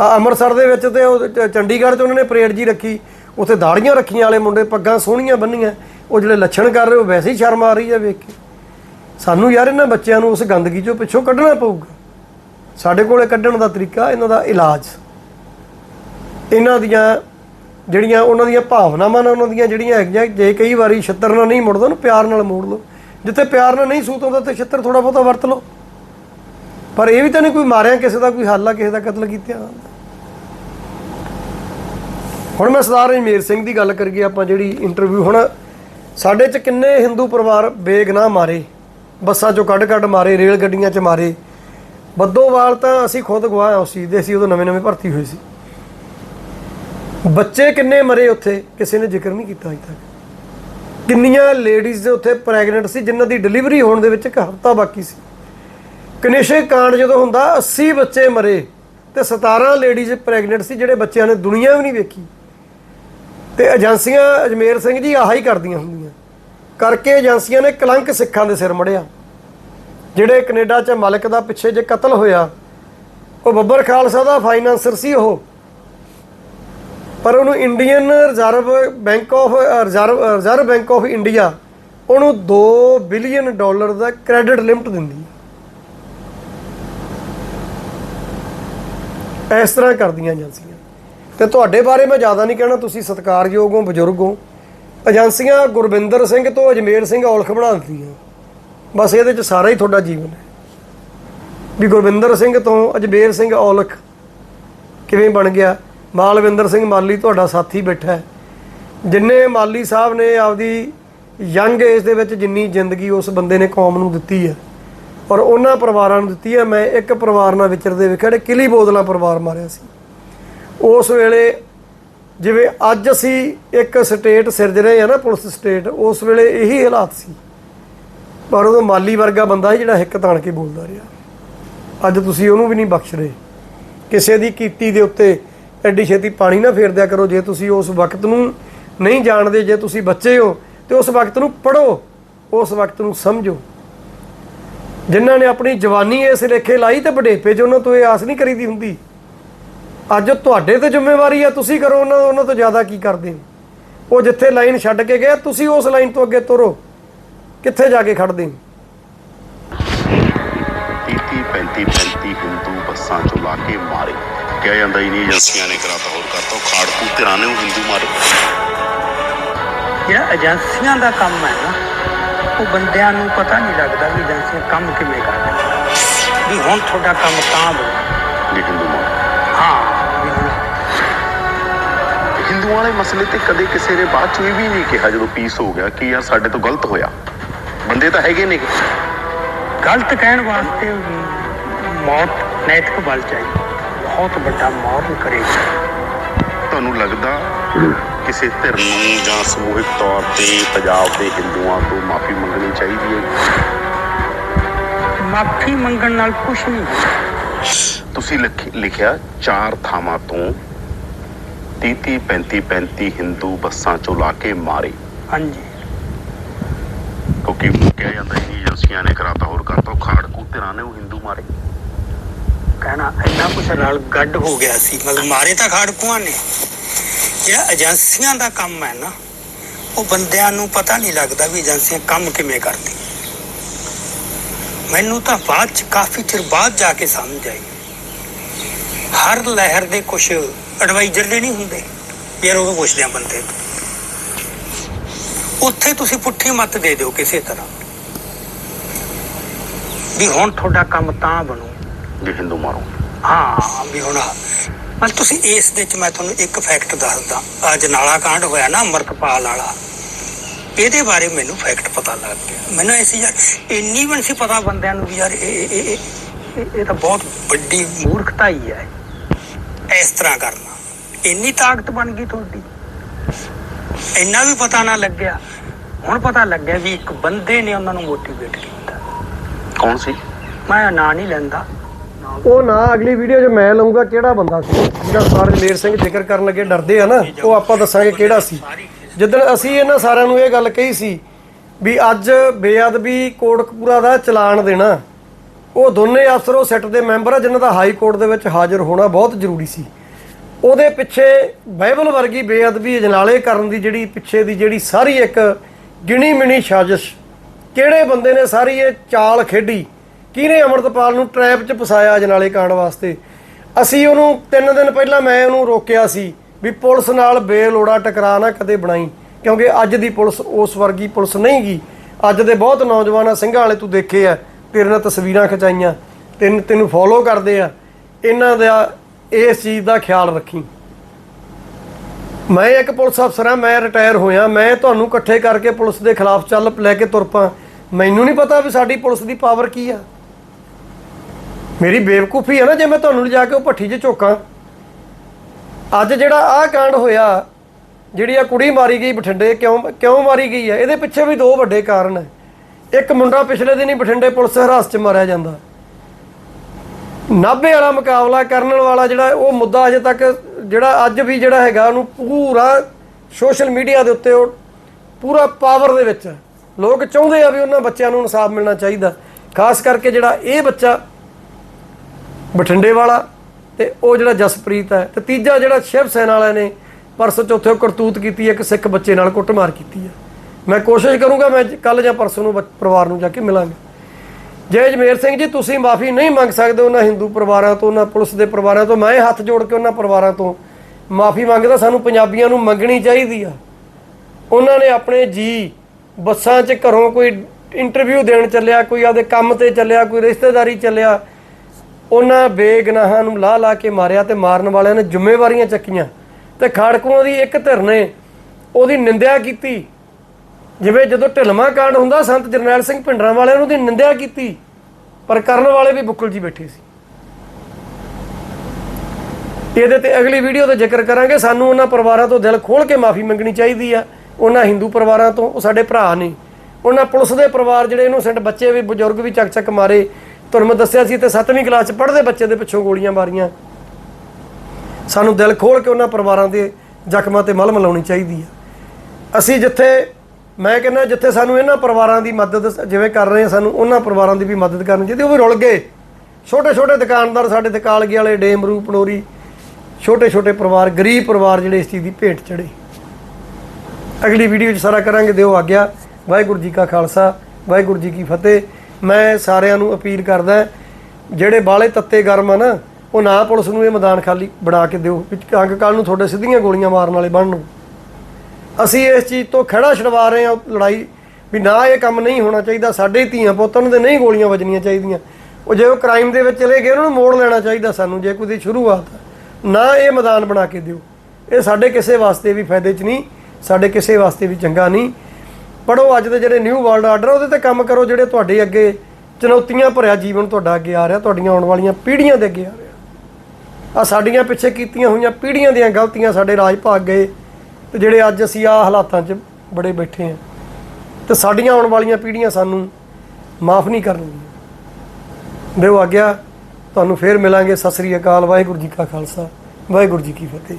ਆ ਅੰਮ੍ਰਿਤਸਰ ਦੇ ਵਿੱਚ ਤੇ ਉਹ ਚ- ਚੰਡੀਗੜ੍ਹ 'ਚ ਉਹਨਾਂ ਨੇ ਪਰੇਡ ਜੀ ਰੱਖੀ, ਉੱਥੇ ਦਾੜੀਆਂ ਰੱਖੀਆਂ ਵਾਲੇ ਮੁੰਡੇ, ਪੱਗਾਂ ਸੋਹਣੀਆਂ ਬੰਨੀਆਂ। ਉਹ ਜਿਹੜੇ ਲੱਛਣ ਕਰ ਰਹੇ, ਉਹ ਵੈਸੇ ਹੀ ਸ਼ਰਮ ਆ ਰਹੀ ਹੈ ਵੇਖ ਕੇ। ਸਾਨੂੰ ਯਾਰ ਇਹਨਾਂ ਬੱਚਿਆਂ ਨੂੰ ਉਸ ਗੰਦਗੀ 'ਚੋਂ ਪਿੱਛੋਂ ਕੱਢਣਾ ਪਊਗਾ। ਸਾਡੇ ਕੋਲੇ ਕੱਢਣ ਦਾ ਤਰੀਕਾ ਇਹਨਾਂ ਦਾ ਇਲਾਜ। ਇਹਨਾਂ ਦੀਆਂ ਜਿਹੜੀਆਂ, ਉਹਨਾਂ ਦੀਆਂ ਭਾਵਨਾਵਾਂ ਨੇ ਉਹਨਾਂ ਦੀਆਂ ਜਿਹੜੀਆਂ ਹੈਗੀਆਂ, ਜੇ ਕਈ ਵਾਰੀ ਛੱਤਰ ਨਾਲ ਨਹੀਂ ਮੁੜਦਾ, ਉਹਨੂੰ ਪਿਆਰ ਨਾਲ ਮੋੜ ਲਓ। ਜਿੱਥੇ ਪਿਆਰ ਨਾਲ ਨਹੀਂ ਸੂਤ ਆਉਂਦਾ ਤੇ ਛਿੱਤਰ ਥੋੜਾ ਬਹੁਤਾ ਵਰਤ ਲਓ। ਪਰ ਇਹ ਵੀ ਤਾਂ ਨਹੀਂ ਕੋਈ ਮਾਰਿਆ, ਕਿਸੇ ਦਾ ਕੋਈ ਹੱਲ ਆ, ਕਿਸੇ ਦਾ ਕਤਲ ਕੀਤਾ ਹੁਣ ਮੈਂ ਸਰਦਾਰ ਅਜਮੇਰ ਸਿੰਘ ਦੀ ਗੱਲ ਕਰੀਏ, ਆਪਾਂ ਜਿਹੜੀ ਇੰਟਰਵਿਊ ਹੁਣ ਸਾਡੇ ਚ ਕਿੰਨੇ ਹਿੰਦੂ ਪਰਿਵਾਰ ਬੇਗਨਾਹ ਮਾਰੇ, ਬੱਸਾਂ ਚੋਂ ਕੱਢ ਕੱਢ ਮਾਰੇ, ਰੇਲ ਗੱਡੀਆਂ 'ਚ ਮਾਰੇ। ਬੱਦੋਵਾਲ ਤਾਂ ਅਸੀਂ ਖੁਦ ਗਵਾਹ ਉਸ ਚੀਜ਼ ਦੇ, ਅਸੀਂ ਉਦੋਂ ਨਵੇਂ ਨਵੇਂ ਭਰਤੀ ਹੋਏ ਸੀ। ਬੱਚੇ ਕਿੰਨੇ ਮਰੇ ਉੱਥੇ, ਕਿਸੇ ਨੇ ਜ਼ਿਕਰ ਨਹੀਂ ਕੀਤਾ ਅਜੇ ਤੱਕ। ਕਿੰਨੀਆਂ ਲੇਡੀਜ਼ ਦੇ ਉੱਥੇ ਪ੍ਰੈਗਨੈਂਟ ਸੀ, ਜਿਨ੍ਹਾਂ ਦੀ ਡਿਲੀਵਰੀ ਹੋਣ ਦੇ ਵਿੱਚ ਇੱਕ ਹਫ਼ਤਾ ਬਾਕੀ ਸੀ। ਕਨੇਸ਼ੇ ਕਾਂਡ ਜਦੋਂ ਹੁੰਦਾ 80 ਬੱਚੇ ਮਰੇ ਤੇ 17 ਲੇਡੀਜ਼ ਪ੍ਰੈਗਨੈਂਟ ਸੀ, ਜਿਹੜੇ ਬੱਚਿਆਂ ਨੇ ਦੁਨੀਆ ਵੀ ਨਹੀਂ ਵੇਖੀ। ਤੇ ਏਜੰਸੀਆਂ, ਅਜਮੇਰ ਸਿੰਘ ਜੀ ਆਹਾ ਹੀ ਕਰਦੀਆਂ ਹੁੰਦੀਆਂ। ਕਰਕੇ ਏਜੰਸੀਆਂ ਨੇ ਕਲੰਕ ਸਿੱਖਾਂ ਦੇ ਸਿਰ ਮੜਿਆ। ਜਿਹੜੇ ਕੈਨੇਡਾ 'ਚ ਮਲਕ ਦਾ ਪਿੱਛੇ ਜੇ ਕਤਲ ਹੋਇਆ, ਉਹ ਬੱਬਰ ਖਾਲਸਾ ਦਾ ਫਾਈਨਾਂਸਰ ਸੀ ਉਹ। ਪਰ ਉਹਨੂੰ Indian reserve bank of reserve reserve bank of India ਉਹਨੂੰ 2 ਬਿਲੀਅਨ ਡਾਲਰ ਦਾ ਕ੍ਰੈਡਿਟ ਲਿਮਟ ਦਿੰਦੀ ਹੈ। ਇਸ ਤਰ੍ਹਾਂ ਕਰਦੀਆਂ ਏਜੰਸੀਆਂ। ਤੇ ਤੁਹਾਡੇ ਬਾਰੇ ਮੈਂ ਜ਼ਿਆਦਾ ਨਹੀਂ ਕਹਿਣਾ, ਤੁਸੀਂ ਸਤਿਕਾਰਯੋਗ ਹੋ, ਬਜ਼ੁਰਗ ਹੋ। ਏਜੰਸੀਆਂ ਗੁਰਵਿੰਦਰ ਸਿੰਘ ਤੋਂ ਅਜਮੇਰ ਸਿੰਘ ਔਲਖ ਬਣਾ ਦਿੱਤੀਆਂ ਬਸ ਇਹਦੇ ਚ ਸਾਰਾ ਹੀ ਤੁਹਾਡਾ ਜੀਵਨ ਹੈ। ਵੀ ਗੁਰਵਿੰਦਰ ਸਿੰਘ ਤੋਂ ਅਜਮੇਰ ਸਿੰਘ ਔਲਖ ਕਿਵੇਂ ਬਣ ਗਿਆ? ਮਾਲਵਿੰਦਰ ਸਿੰਘ ਮਾਲੀ ਤੁਹਾਡਾ ਸਾਥੀ ਬੈਠਾ ਹੈ। ਜਿੰਨੇ ਮਾਲੀ ਸਾਹਿਬ ਨੇ ਆਪਦੀ ਯੰਗ ਏਜ ਦੇ ਵਿੱਚ ਜਿੰਨੀ ਜ਼ਿੰਦਗੀ ਉਸ ਬੰਦੇ ਨੇ ਕੌਮ ਨੂੰ ਦਿੱਤੀ ਹੈ ਔਰ ਉਹਨਾਂ ਪਰਿਵਾਰਾਂ ਨੂੰ ਦਿੱਤੀ ਹੈ, ਮੈਂ ਇੱਕ ਪਰਿਵਾਰ ਨਾਲ ਵਿਚਰਦੇ ਵੇਖਿਆ, ਜਿਹੜੇ ਕਿਲੀ ਬੋਦਲਾ ਪਰਿਵਾਰ ਮਾਰਿਆ ਸੀ। ਉਸ ਵੇਲੇ ਜਿਵੇਂ ਅੱਜ ਅਸੀਂ ਇੱਕ ਸਟੇਟ ਸਿਰਜ ਰਹੇ ਆ ਨਾ, ਪੁਲਿਸ ਸਟੇਟ, ਉਸ ਵੇਲੇ ਇਹੀ ਹਾਲਾਤ ਸੀ। ਪਰ ਉਹ ਮਾਲੀ ਵਰਗਾ ਬੰਦਾ ਸੀ ਜਿਹੜਾ ਹਿੱਕ ਤਾਣ ਕੇ ਬੋਲਦਾ ਰਿਹਾ। ਅੱਜ ਤੁਸੀਂ ਉਹਨੂੰ ਵੀ ਨਹੀਂ ਬਖਸ਼ ਰਹੇ। ਕਿਸੇ ਦੀ ਕੀਤੀ ਦੇ ਉੱਤੇ ਐਡੀ ਛੇਤੀ ਪਾਣੀ ਨਾ ਫੇਰਦਿਆ ਕਰੋ, ਜੇ ਤੁਸੀਂ ਉਸ ਵਕਤ ਨੂੰ ਨਹੀਂ ਜਾਣਦੇ, ਜੇ ਤੁਸੀਂ ਬੱਚੇ ਹੋ, ਤੇ ਉਸ ਵਕਤ ਨੂੰ ਪੜੋ ਉਸ ਵਕਤ ਨੂੰ ਸਮਝੋ। ਜਿਨ੍ਹਾਂ ਨੇ ਆਪਣੀ ਜਵਾਨੀ ਇਸ ਲੇਖੇ ਲਾਈ ਤੇ ਬੁਢੇਪੇ 'ਚ, ਉਹਨਾਂ ਤੋਂ ਇਹ ਆਸ ਨਹੀਂ ਕਰੀਦੀ ਹੁੰਦੀ। ਅੱਜ ਉਹ ਤੁਹਾਡੇ ਤੇ ਜ਼ਿੰਮੇਵਾਰੀ ਆ, ਤੁਸੀਂ ਕਰੋ ਉਹਨਾਂ ਉਹਨਾਂ ਤੋਂ ਜ਼ਿਆਦਾ ਕੀ ਕਰਦੇ ਹੋ? ਉਹ ਜਿੱਥੇ ਲਾਈਨ ਛੱਡ ਕੇ ਗਏ, ਤੁਸੀਂ ਉਸ ਲਾਈਨ ਤੋਂ ਅੱਗੇ ਤੁਰੋ। ਕਿੱਥੇ ਜਾ ਕੇ ਖੜਦੇ ਹੋ? 30 35 35 ਹਿੰਦੂ ਬੱਸਾਂ ਚੋਂ ਲਾ ਕੇ ਮਾਰੇ। ਕਿਹਾ ਜਾਂਦਾ ਹੀ ਨਹੀਂ ਏਜੰਸੀਆਂ ਨੇ ਕਰਾਤਾ ਹੋਰ ਕਰਤਾ ਖਾੜਕੂ ਧਿਰਾਂ ਨੇ ਉਹ ਹਿੰਦੂ ਮਾਰੇ। ਜਿਹੜਾ ਏਜੰਸੀਆਂ ਦਾ ਕੰਮ ਹੈ ਨਾ ਉਹ ਬੰਦਿਆਂ ਨੂੰ ਪਤਾ ਨਹੀਂ ਲੱਗਦਾ ਵੀ ਏਜੰਸੀਆਂ ਕੰਮ ਕਿਵੇਂ ਕਰਦੀਆਂ ਵੀ ਹੁਣ ਤੁਹਾਡਾ ਕੰਮ ਤਾਂ ਬਣੂ ਜੇ ਹਿੰਦੂ ਮਾਰੇ। ਹਾਂ ਵੀ ਹਿੰਦੂਆਂ ਵਾਲੇ ਮਸਲੇ ਤੇ ਕਦੇ ਕਿਸੇ ਨੇ ਬਾਅਦ ਚ ਇਹ ਵੀ ਨਹੀਂ ਕਿਹਾ ਜਦੋਂ ਪੀਸ ਹੋ ਗਿਆ ਕਿ ਯਾਰ ਸਾਡੇ ਤੋਂ ਗਲਤ ਹੋਇਆ। ਬੰਦੇ ਤਾਂ ਹੈਗੇ ਨੇ। ਗਲਤ ਕਹਿਣ ਵਾਸਤੇ ਮੌਤ ਨੈਤਿਕ ਬਲ ਚਾਹੀਦਾ। ਬਹੁਤ ਵੱਡਾ ਮੌਤ ਕਰੇਗਾ। ਤੁਹਾਨੂੰ ਲੱਗਦਾ ਕਿਸੇ ਧਿਰ ਨੂੰ ਜਾਂ ਸਮੂਹਿਕ ਤੌਰ ਤੇ ਪੰਜਾਬ ਦੇ ਹਿੰਦੂਆਂ ਤੋਂ ਮਾਫੀ ਮੰਗਣੀ ਚਾਹੀਦੀ ਹੈ? ਮਾਫੀ ਮੰਗਣ ਨਾਲ ਕੁਝ ਨਹੀਂ ਤੁਸੀਂ ਲਿਖ- ਲਿਖਿਆ ਚਾਰ ਥਾਵਾਂ ਤੋਂ 30 30 35 35 ਹਿੰਦੂ ਬੱਸਾਂ ਚੋਂ ਲਾ ਕੇ ਮਾਰੇ। ਹਾਂਜੀ। ਕਿਉਂਕਿ ਕਿਹਾ ਜਾਂਦਾ ਹੀ ਨਹੀਂ ਏਜੰਸੀਆਂ ਨੇ ਕਰਾਤਾ ਹੋਰ ਕਰਤਾ ਖਾੜਕੂ ਧਿਰਾਂ ਨੇ ਉਹ ਹਿੰਦੂ ਮਾਰੇ। ਕਹਿਣਾ, ਇੰਨਾ ਕੁਛ ਰਲ ਗੱਡ ਹੋ ਗਿਆ ਸੀ ਮਤਲਬ ਮਾਰੇ ਤਾਂ ਖਾੜਕੂਆਂ ਨੇ। ਜਿਹੜਾ ਏਜੰਸੀਆਂ ਦਾ ਕੰਮ ਹੈ ਨਾ, ਉਹ ਬੰਦਿਆਂ ਨੂੰ ਪਤਾ ਨਹੀਂ ਲੱਗਦਾ ਵੀ ਏਜੰਸੀਆਂ ਕੰਮ ਕਿਵੇਂ ਕਰਦੀਆਂ ਮੈਨੂੰ ਤਾਂ ਬਾਅਦ ਚ ਕਾਫੀ ਚਿਰ ਬਾਅਦ ਜਾ ਕੇ ਸਮਝ ਆਈ। ਹਰ ਲਹਿਰ ਦੇ ਕੁਛ ਐਡਵਾਈਜ਼ਰ ਦੇ ਨਹੀਂ ਹੁੰਦੇ ਯਾਰ ਉਹ ਪੁੱਛਦੇ ਆ ਬੰਦੇ ਤੋਂ ਉੱਥੇ ਤੁਸੀਂ ਪੁੱਠੀ ਮੱਤ ਦੇ ਦਿਓ ਕਿਸੇ ਤਰ੍ਹਾਂ। ਵੀ ਹੁਣ ਤੁਹਾਡਾ ਕੰਮ ਤਾਂ ਬਣੂ। ਜੇ ਹਿੰਦੂ ਮਾਰੋ। ਹਾਂ ਵੀ ਹੁਣ ਮਤਲਬ ਤੁਸੀਂ ਇਸ ਦੇ ਚ ਮੈਂ ਤੁਹਾਨੂੰ ਇੱਕ ਫੈਕਟ ਦੱਸਦਾ। ਅੱਜ ਨਾਲਾ ਕਾਂਡ ਹੋਇਆ ਨਾ ਅਮਰਤਪਾਲ ਵਾਲਾ। ਇਹਦੇ ਬਾਰੇ ਮੈਨੂੰ ਫੈਕਟ ਪਤਾ ਲੱਗ ਗਿਆ। ਮੈਨੂੰ ਐਸੀ ਯਾਰ ਇੰਨੀ ਵੀ ਸੀ ਪਤਾ ਬੰਦਿਆਂ ਨੂੰ ਵੀ ਯਾਰ ਇਹ- ਇਹ- ਇਹ ਤਾਂ ਬਹੁਤ ਵੱਡੀ ਮੂਰਖਤਾ ਹੀ। ਹੈ ਇਸ ਤਰ੍ਹਾਂ ਕਰਨਾ। ਇੰਨੀ ਤਾਕਤ ਬਣ ਗਈ ਤੁਹਾਡੀ। ਇੰਨਾ ਵੀ ਪਤਾ ਨਾ ਲੱਗਿਆ। ਹੁਣ ਪਤਾ ਲੱਗਿਆ ਵੀ ਇੱਕ ਬੰਦੇ ਨੇ ਉਹਨਾਂ ਨੂੰ ਮੋਟੀਵੇਟ ਕੀਤਾ। ਕੌਣ ਸੀ? ਮੈਂ ਨਾਂ ਨਹੀਂ ਲੈਂਦਾ। ਉਹ ਨਾ, ਅਗਲੀ ਵੀਡੀਓ 'ਚ ਮੈਂ ਲਊਂਗਾ ਕਿਹੜਾ ਬੰਦਾ ਸੀ। ਜਿਹੜਾ ਸਰ ਜਲੇਰ ਸਿੰਘ ਜ਼ਿਕਰ ਕਰਨ ਲੱਗੇ, ਡਰਦੇ ਆ ਨਾ, ਉਹ ਆਪਾਂ ਦੱਸਾਂਗੇ ਕਿਹੜਾ ਸੀ। ਜਿੱਦਣ ਅਸੀਂ ਇਹਨਾਂ ਸਾਰਿਆਂ ਨੂੰ ਇਹ ਗੱਲ ਕਹੀ ਸੀ ਵੀ ਅੱਜ ਬੇਅਦਬੀ ਕੋਟਕਪੂਰਾ ਦਾ ਚਲਾਨ ਦੇਣਾ, ਉਹ ਦੋਨੇ ਅਫਸਰ, ਉਹ ਸੈੱਟ ਦੇ ਮੈਂਬਰ ਆ ਜਿਨ੍ਹਾਂ ਦਾ ਹਾਈ ਕੋਰਟ ਦੇ ਵਿੱਚ ਹਾਜ਼ਰ ਹੋਣਾ ਬਹੁਤ ਜ਼ਰੂਰੀ ਸੀ। ਉਹਦੇ ਪਿੱਛੇ ਬਾਈਬਲ ਵਰਗੀ ਬੇਅਦਬੀ ਅਜਨਾਲੇ ਕਰਨ ਦੀ ਜਿਹੜੀ, ਪਿੱਛੇ ਦੀ ਜਿਹੜੀ ਸਾਰੀ ਇੱਕ ਗਿਣੀ ਮਿਣੀ ਸਾਜ਼ਿਸ਼, ਕਿਹੜੇ ਬੰਦੇ ਨੇ ਸਾਰੀ ਇਹ ਚਾਲ ਖੇਡੀ? ਕਿਹਨੇ ਅਮਰਤਪਾਲ ਨੂੰ ਟ੍ਰੈਪ 'ਚ ਫਸਾਇਆ ਅਜਨਾਲੇ ਕਾਂਡ ਵਾਸਤੇ? ਅਸੀਂ ਉਹਨੂੰ ਤਿੰਨ ਦਿਨ ਪਹਿਲਾਂ ਮੈਂ ਉਹਨੂੰ ਰੋਕਿਆ ਸੀ ਵੀ ਪੁਲਿਸ ਨਾਲ ਬੇਲੋੜਾ ਟਕਰਾ ਨਾ ਕਦੇ ਬਣਾਈ, ਕਿਉਂਕਿ ਅੱਜ ਦੀ ਪੁਲਿਸ ਉਸ ਵਰਗੀ ਪੁਲਿਸ ਨਹੀਂ ਗਈ ਅੱਜ ਦੇ ਬਹੁਤ ਨੌਜਵਾਨ ਆ, ਸਿੰਘਾਂ ਵਾਲੇ ਤੂੰ ਦੇਖੇ ਆ, ਤੇਰੇ ਨਾਲ ਤਸਵੀਰਾਂ ਖਿਚਾਈਆਂ, ਤੈਨੂੰ ਤੈਨੂੰ ਫੋਲੋ ਕਰਦੇ ਆ। ਇਹਨਾਂ ਦਾ ਇਸ ਚੀਜ਼ ਦਾ ਖਿਆਲ ਰੱਖੀ। ਮੈਂ ਇੱਕ ਪੁਲਿਸ ਅਫਸਰ ਹਾਂ ਮੈਂ ਰਿਟਾਇਰ ਹੋਇਆ, ਮੈਂ ਤੁਹਾਨੂੰ ਇਕੱਠੇ ਕਰਕੇ ਪੁਲਿਸ ਦੇ ਖਿਲਾਫ ਚੱਲ ਲੈ ਕੇ ਤੁਰ ਪਾਂ। ਮੈਨੂੰ ਨਹੀਂ ਪਤਾ ਵੀ ਸਾਡੀ ਪੁਲਿਸ ਦੀ ਪਾਵਰ ਕੀ ਆ। ਮੇਰੀ ਬੇਵਕੂਫੀ ਹੈ ਨਾ ਜੇ ਮੈਂ ਤੁਹਾਨੂੰ ਲਿਜਾ ਕੇ ਉਹ ਭੱਠੀ 'ਚ ਝੋਕਾਂ। ਅੱਜ ਜਿਹੜਾ ਆਹ ਕਾਂਡ ਹੋਇਆ, ਜਿਹੜੀ ਆ ਕੁੜੀ ਮਾਰੀ ਗਈ ਬਠਿੰਡੇ, ਕਿਉਂ ਕਿਉਂ ਮਾਰੀ ਗਈ ਹੈ ਇਹਦੇ ਪਿੱਛੇ ਵੀ ਦੋ ਵੱਡੇ ਕਾਰਨ ਹੈ ਇੱਕ ਮੁੰਡਾ ਪਿਛਲੇ ਦਿਨ ਹੀ ਬਠਿੰਡੇ ਪੁਲਿਸ ਹਿਰਾਸਤ 'ਚ ਮਾਰਿਆ ਜਾਂਦਾ। ਨਾਭੇ ਵਾਲਾ ਮੁਕਾਬਲਾ ਕਰਨ ਵਾਲਾ ਜਿਹੜਾ ਉਹ ਮੁੱਦਾ ਅਜੇ ਤੱਕ ਜਿਹੜਾ ਅੱਜ ਵੀ ਜਿਹੜਾ ਹੈਗਾ, ਉਹਨੂੰ ਪੂਰਾ ਸੋਸ਼ਲ ਮੀਡੀਆ ਦੇ ਉੱਤੇ ਉਹ ਪੂਰਾ ਪਾਵਰ ਦੇ ਵਿੱਚ ਹੈ। ਲੋਕ ਚਾਹੁੰਦੇ ਆ ਵੀ ਉਹਨਾਂ ਬੱਚਿਆਂ ਨੂੰ ਇਨਸਾਫ ਮਿਲਣਾ ਚਾਹੀਦਾ। ਖਾਸ ਕਰਕੇ ਜਿਹੜਾ ਇਹ ਬੱਚਾ ਬਠਿੰਡੇ ਵਾਲਾ ਤੇ ਉਹ ਜਿਹੜਾ ਜਸਪ੍ਰੀਤ ਹੈ ਤੇ ਤੀਜਾ ਜਿਹੜਾ ਸ਼ਿਵ ਸੈਨਾ ਵਾਲਿਆਂ ਨੇ ਪਰਸੋਂ ਚੌਥੇ ਕਰਤੂਤ ਕੀਤੀ ਹੈ, ਇੱਕ ਸਿੱਖ ਬੱਚੇ ਨਾਲ ਕੁੱਟਮਾਰ ਕੀਤੀ ਹੈ। ਮੈਂ ਕੋਸ਼ਿਸ਼ ਕਰੂੰਗਾ ਮੈਂ ਕੱਲ ਜਾਂ ਪਰਸੋਂ ਨੂੰ ਪਰਿਵਾਰ ਨੂੰ ਜਾ ਕੇ ਮਿਲਾਂਗਾ। ਜੈ ਜਮੇਰ ਸਿੰਘ ਜੀ, ਤੁਸੀਂ ਮਾਫੀ ਨਹੀਂ ਮੰਗ ਸਕਦੇ ਉਹਨਾਂ ਹਿੰਦੂ ਪਰਿਵਾਰਾਂ ਤੋਂ, ਉਹਨਾਂ ਪੁਲਿਸ ਦੇ ਪਰਿਵਾਰਾਂ ਤੋਂ। ਮੈਂ ਹੱਥ ਜੋੜ ਕੇ ਉਹਨਾਂ ਪਰਿਵਾਰਾਂ ਤੋਂ ਮਾਫੀ ਮੰਗਦਾ, ਸਾਨੂੰ ਪੰਜਾਬੀਆਂ ਨੂੰ ਮੰਗਣੀ ਚਾਹੀਦੀ ਆ। ਉਹਨਾਂ ਨੇ ਆਪਣੇ ਜੀ ਬੱਸਾਂ 'ਚ ਘਰੋਂ ਕੋਈ ਇੰਟਰਵਿਊ ਦੇਣ ਚੱਲਿਆ, ਕੋਈ ਆਪਦੇ ਕੰਮ ਤੇ ਚੱਲਿਆ, ਕੋਈ ਰਿਸ਼ਤੇਦਾਰੀ ਚੱਲਿਆ ਉਹਨਾਂ ਬੇਗਨਾਹਾਂ ਨੂੰ ਲਾ ਲਾ ਕੇ ਮਾਰਿਆ ਤੇ ਮਾਰਨ ਵਾਲਿਆਂ ਨੇ ਜ਼ਿੰਮੇਵਾਰੀਆਂ ਚੱਕੀਆਂ। ਤੇ ਖਾੜਕੂਆਂ ਦੀ ਇੱਕ ਧਿਰ ਨੇ ਉਹਦੀ ਨਿੰਦਿਆ ਕੀਤੀ। ਜਿਵੇਂ ਜਦੋਂ ਢਿਲਮਾ ਕਾਂਡ ਹੁੰਦਾ, ਸੰਤ ਜਰਨੈਲ ਸਿੰਘ ਭਿੰਡਰਾਂ ਵਾਲਿਆਂ ਨੂੰ ਉਹਦੀ ਨਿੰਦਿਆ ਕੀਤੀ, ਪਰ ਕਰਨ ਵਾਲੇ ਵੀ ਬੁੱਕਲ ਜੀ ਬੈਠੇ ਸੀ। ਇਹਦੇ ਤੇ ਅਗਲੀ ਵੀਡੀਓ ਤੇ ਜ਼ਿਕਰ ਕਰਾਂਗੇ। ਸਾਨੂੰ ਉਹਨਾਂ ਪਰਿਵਾਰਾਂ ਤੋਂ ਦਿਲ ਖੋਲ ਕੇ ਮਾਫੀ ਮੰਗਣੀ ਚਾਹੀਦੀ ਆ। ਉਹਨਾਂ ਹਿੰਦੂ ਪਰਿਵਾਰਾਂ ਤੋਂ, ਉਹ ਸਾਡੇ ਭਰਾ ਨੇ। ਉਹਨਾਂ ਪੁਲਿਸ ਦੇ ਪਰਿਵਾਰ ਜਿਹੜੇ, ਇਨੋਸੈਂਟ ਬੱਚੇ ਵੀ, ਬਜ਼ੁਰਗ ਵੀ ਚੱਕ ਚੱਕ ਮਾਰੇ। ਤੁਹਾਨੂੰ ਮੈਂ ਦੱਸਿਆ ਸੀ ਤੇ 7ਵੀਂ ਕਲਾਸ ਚ ਪੜ੍ਹਦੇ ਬੱਚੇ ਦੇ ਪਿੱਛੋਂ ਗੋਲੀਆਂ ਮਾਰੀਆਂ। ਸਾਨੂੰ ਦਿਲ ਖੋਲ ਕੇ ਉਹਨਾਂ ਪਰਿਵਾਰਾਂ ਦੇ ਜ਼ਖਮਾਂ ਤੇ ਮਲਮ ਲਾਉਣੀ ਚਾਹੀਦੀ ਆ। ਅਸੀਂ ਜਿੱਥੇ, ਮੈਂ ਕਹਿੰਦਾ ਜਿੱਥੇ ਸਾਨੂੰ ਇਹਨਾਂ ਪਰਿਵਾਰਾਂ ਦੀ ਮਦਦ ਜਿਵੇਂ ਕਰ ਰਹੇ ਆ ਸਾਨੂੰ, ਉਹਨਾਂ ਪਰਿਵਾਰਾਂ ਦੀ ਵੀ ਮਦਦ ਕਰਨੀ ਚਾਹੀਦੀ, ਉਹ ਵੀ ਰੁਲ ਗਏ। ਛੋਟੇ ਛੋਟੇ ਦੁਕਾਨਦਾਰ ਸਾਡੇ ਤੇ ਕਾਲਗੇ ਵਾਲੇ ਡੇਮਰੂ ਪਨੋਰੀ ਛੋਟੇ ਛੋਟੇ ਪਰਿਵਾਰ, ਗਰੀਬ ਪਰਿਵਾਰ ਜਿਹੜੇ ਇਸ ਚੀਜ਼ ਦੀ ਭੇਟ ਚੜੇ ਅਗਲੀ ਵੀਡੀਓ 'ਚ ਸਾਰਾ ਕਰਾਂਗੇ, ਦਿਓ ਆਗਿਆ। ਵਾਹਿਗੁਰੂ ਜੀ ਕਾ ਖਾਲਸਾ, ਵਾਹਿਗੁਰੂ ਜੀ ਕੀ ਫਤਿਹ। ਮੈਂ ਸਾਰਿਆਂ ਨੂੰ ਅਪੀਲ ਕਰਦਾ ਜਿਹੜੇ ਬਾਲੇ ਤੱਤੇ ਗਰਮ ਆ ਨਾ, ਉਹ ਨਾ ਪੁਲਿਸ ਨੂੰ ਇਹ ਮੈਦਾਨ ਖਾਲੀ ਬਣਾ ਕੇ ਦਿਓ ਵੀ ਅੰਗ ਕੱਲ ਨੂੰ ਤੁਹਾਡੇ ਸਿੱਧੀਆਂ ਗੋਲੀਆਂ ਮਾਰਨ ਵਾਲੇ ਬਣਨ ਅਸੀਂ ਇਸ ਚੀਜ਼ ਤੋਂ ਖੜਾ ਛਡਵਾ ਰਹੇ ਹਾਂ ਲੜਾਈ, ਵੀ ਨਾ ਇਹ ਕੰਮ ਨਹੀਂ ਹੋਣਾ ਚਾਹੀਦਾ, ਸਾਡੇ ਹੀ ਧੀਆਂ ਪੁੱਤਾਂ ਨੂੰ ਤੇ ਨਹੀਂ ਗੋਲੀਆਂ ਵੱਜਣੀਆਂ ਚਾਹੀਦੀਆਂ। ਉਹ ਜੇ ਉਹ ਕ੍ਰਾਈਮ ਦੇ ਵਿੱਚ ਚਲੇ ਗਏ, ਉਹਨਾਂ ਨੂੰ ਮੋੜ ਲੈਣਾ ਚਾਹੀਦਾ ਸਾਨੂੰ, ਜੇ ਕੋਈ ਦੀ ਸ਼ੁਰੂਆਤ ਨਾ ਇਹ ਮੈਦਾਨ ਬਣਾ ਕੇ ਦਿਓ। ਇਹ ਸਾਡੇ ਕਿਸੇ ਵਾਸਤੇ ਵੀ ਫਾਇਦੇ 'ਚ ਨਹੀਂ, ਸਾਡੇ ਕਿਸੇ ਵਾਸਤੇ ਵੀ ਚੰਗਾ ਨਹੀਂ। ਪੜੋ ਅੱਜ ਦੇ ਜਿਹੜੇ ਨਿਊ ਵਰਲਡ ਆਰਡਰ ਉਹਦੇ ਤੇ ਕੰਮ ਕਰੋ ਜਿਹੜੇ ਤੁਹਾਡੇ ਅੱਗੇ ਚੁਣੌਤੀਆਂ ਭਰਿਆ ਜੀਵਨ ਤੁਹਾਡਾ ਅੱਗੇ ਆ ਰਿਹਾ, ਤੁਹਾਡੀਆਂ ਆਉਣ ਵਾਲੀਆਂ ਪੀੜ੍ਹੀਆਂ ਦੇ ਅੱਗੇ ਆ ਰਿਹਾ। ਆ ਸਾਡੀਆਂ ਪਿੱਛੇ ਕੀਤੀਆਂ ਹੋਈਆਂ ਪੀੜ੍ਹੀਆਂ ਦੀਆਂ ਗਲਤੀਆਂ ਸਾਡੇ ਰਾਜ ਭਾਗ ਗਏ ਤੇ ਜਿਹੜੇ ਅੱਜ ਅਸੀਂ ਆ ਹਾਲਾਤਾਂ 'ਚ ਬੜੇ ਬੈਠੇ ਆ ਤੇ ਸਾਡੀਆਂ ਆਉਣ ਵਾਲੀਆਂ ਪੀੜ੍ਹੀਆਂ ਸਾਨੂੰ ਮਾਫ ਨਹੀਂ ਕਰਨਗੀਆਂ। ਦਿਓ ਆਗਿਆ, ਤੁਹਾਨੂੰ ਫੇਰ ਮਿਲਾਂਗੇ। ਸਤਿ ਸ੍ਰੀ ਅਕਾਲ, ਵਾਹਿਗੁਰੂ ਜੀ ਕਾ ਖਾਲਸਾ, ਵਾਹਿਗੁਰੂ ਜੀ ਕੀ ਫਤਿਹ।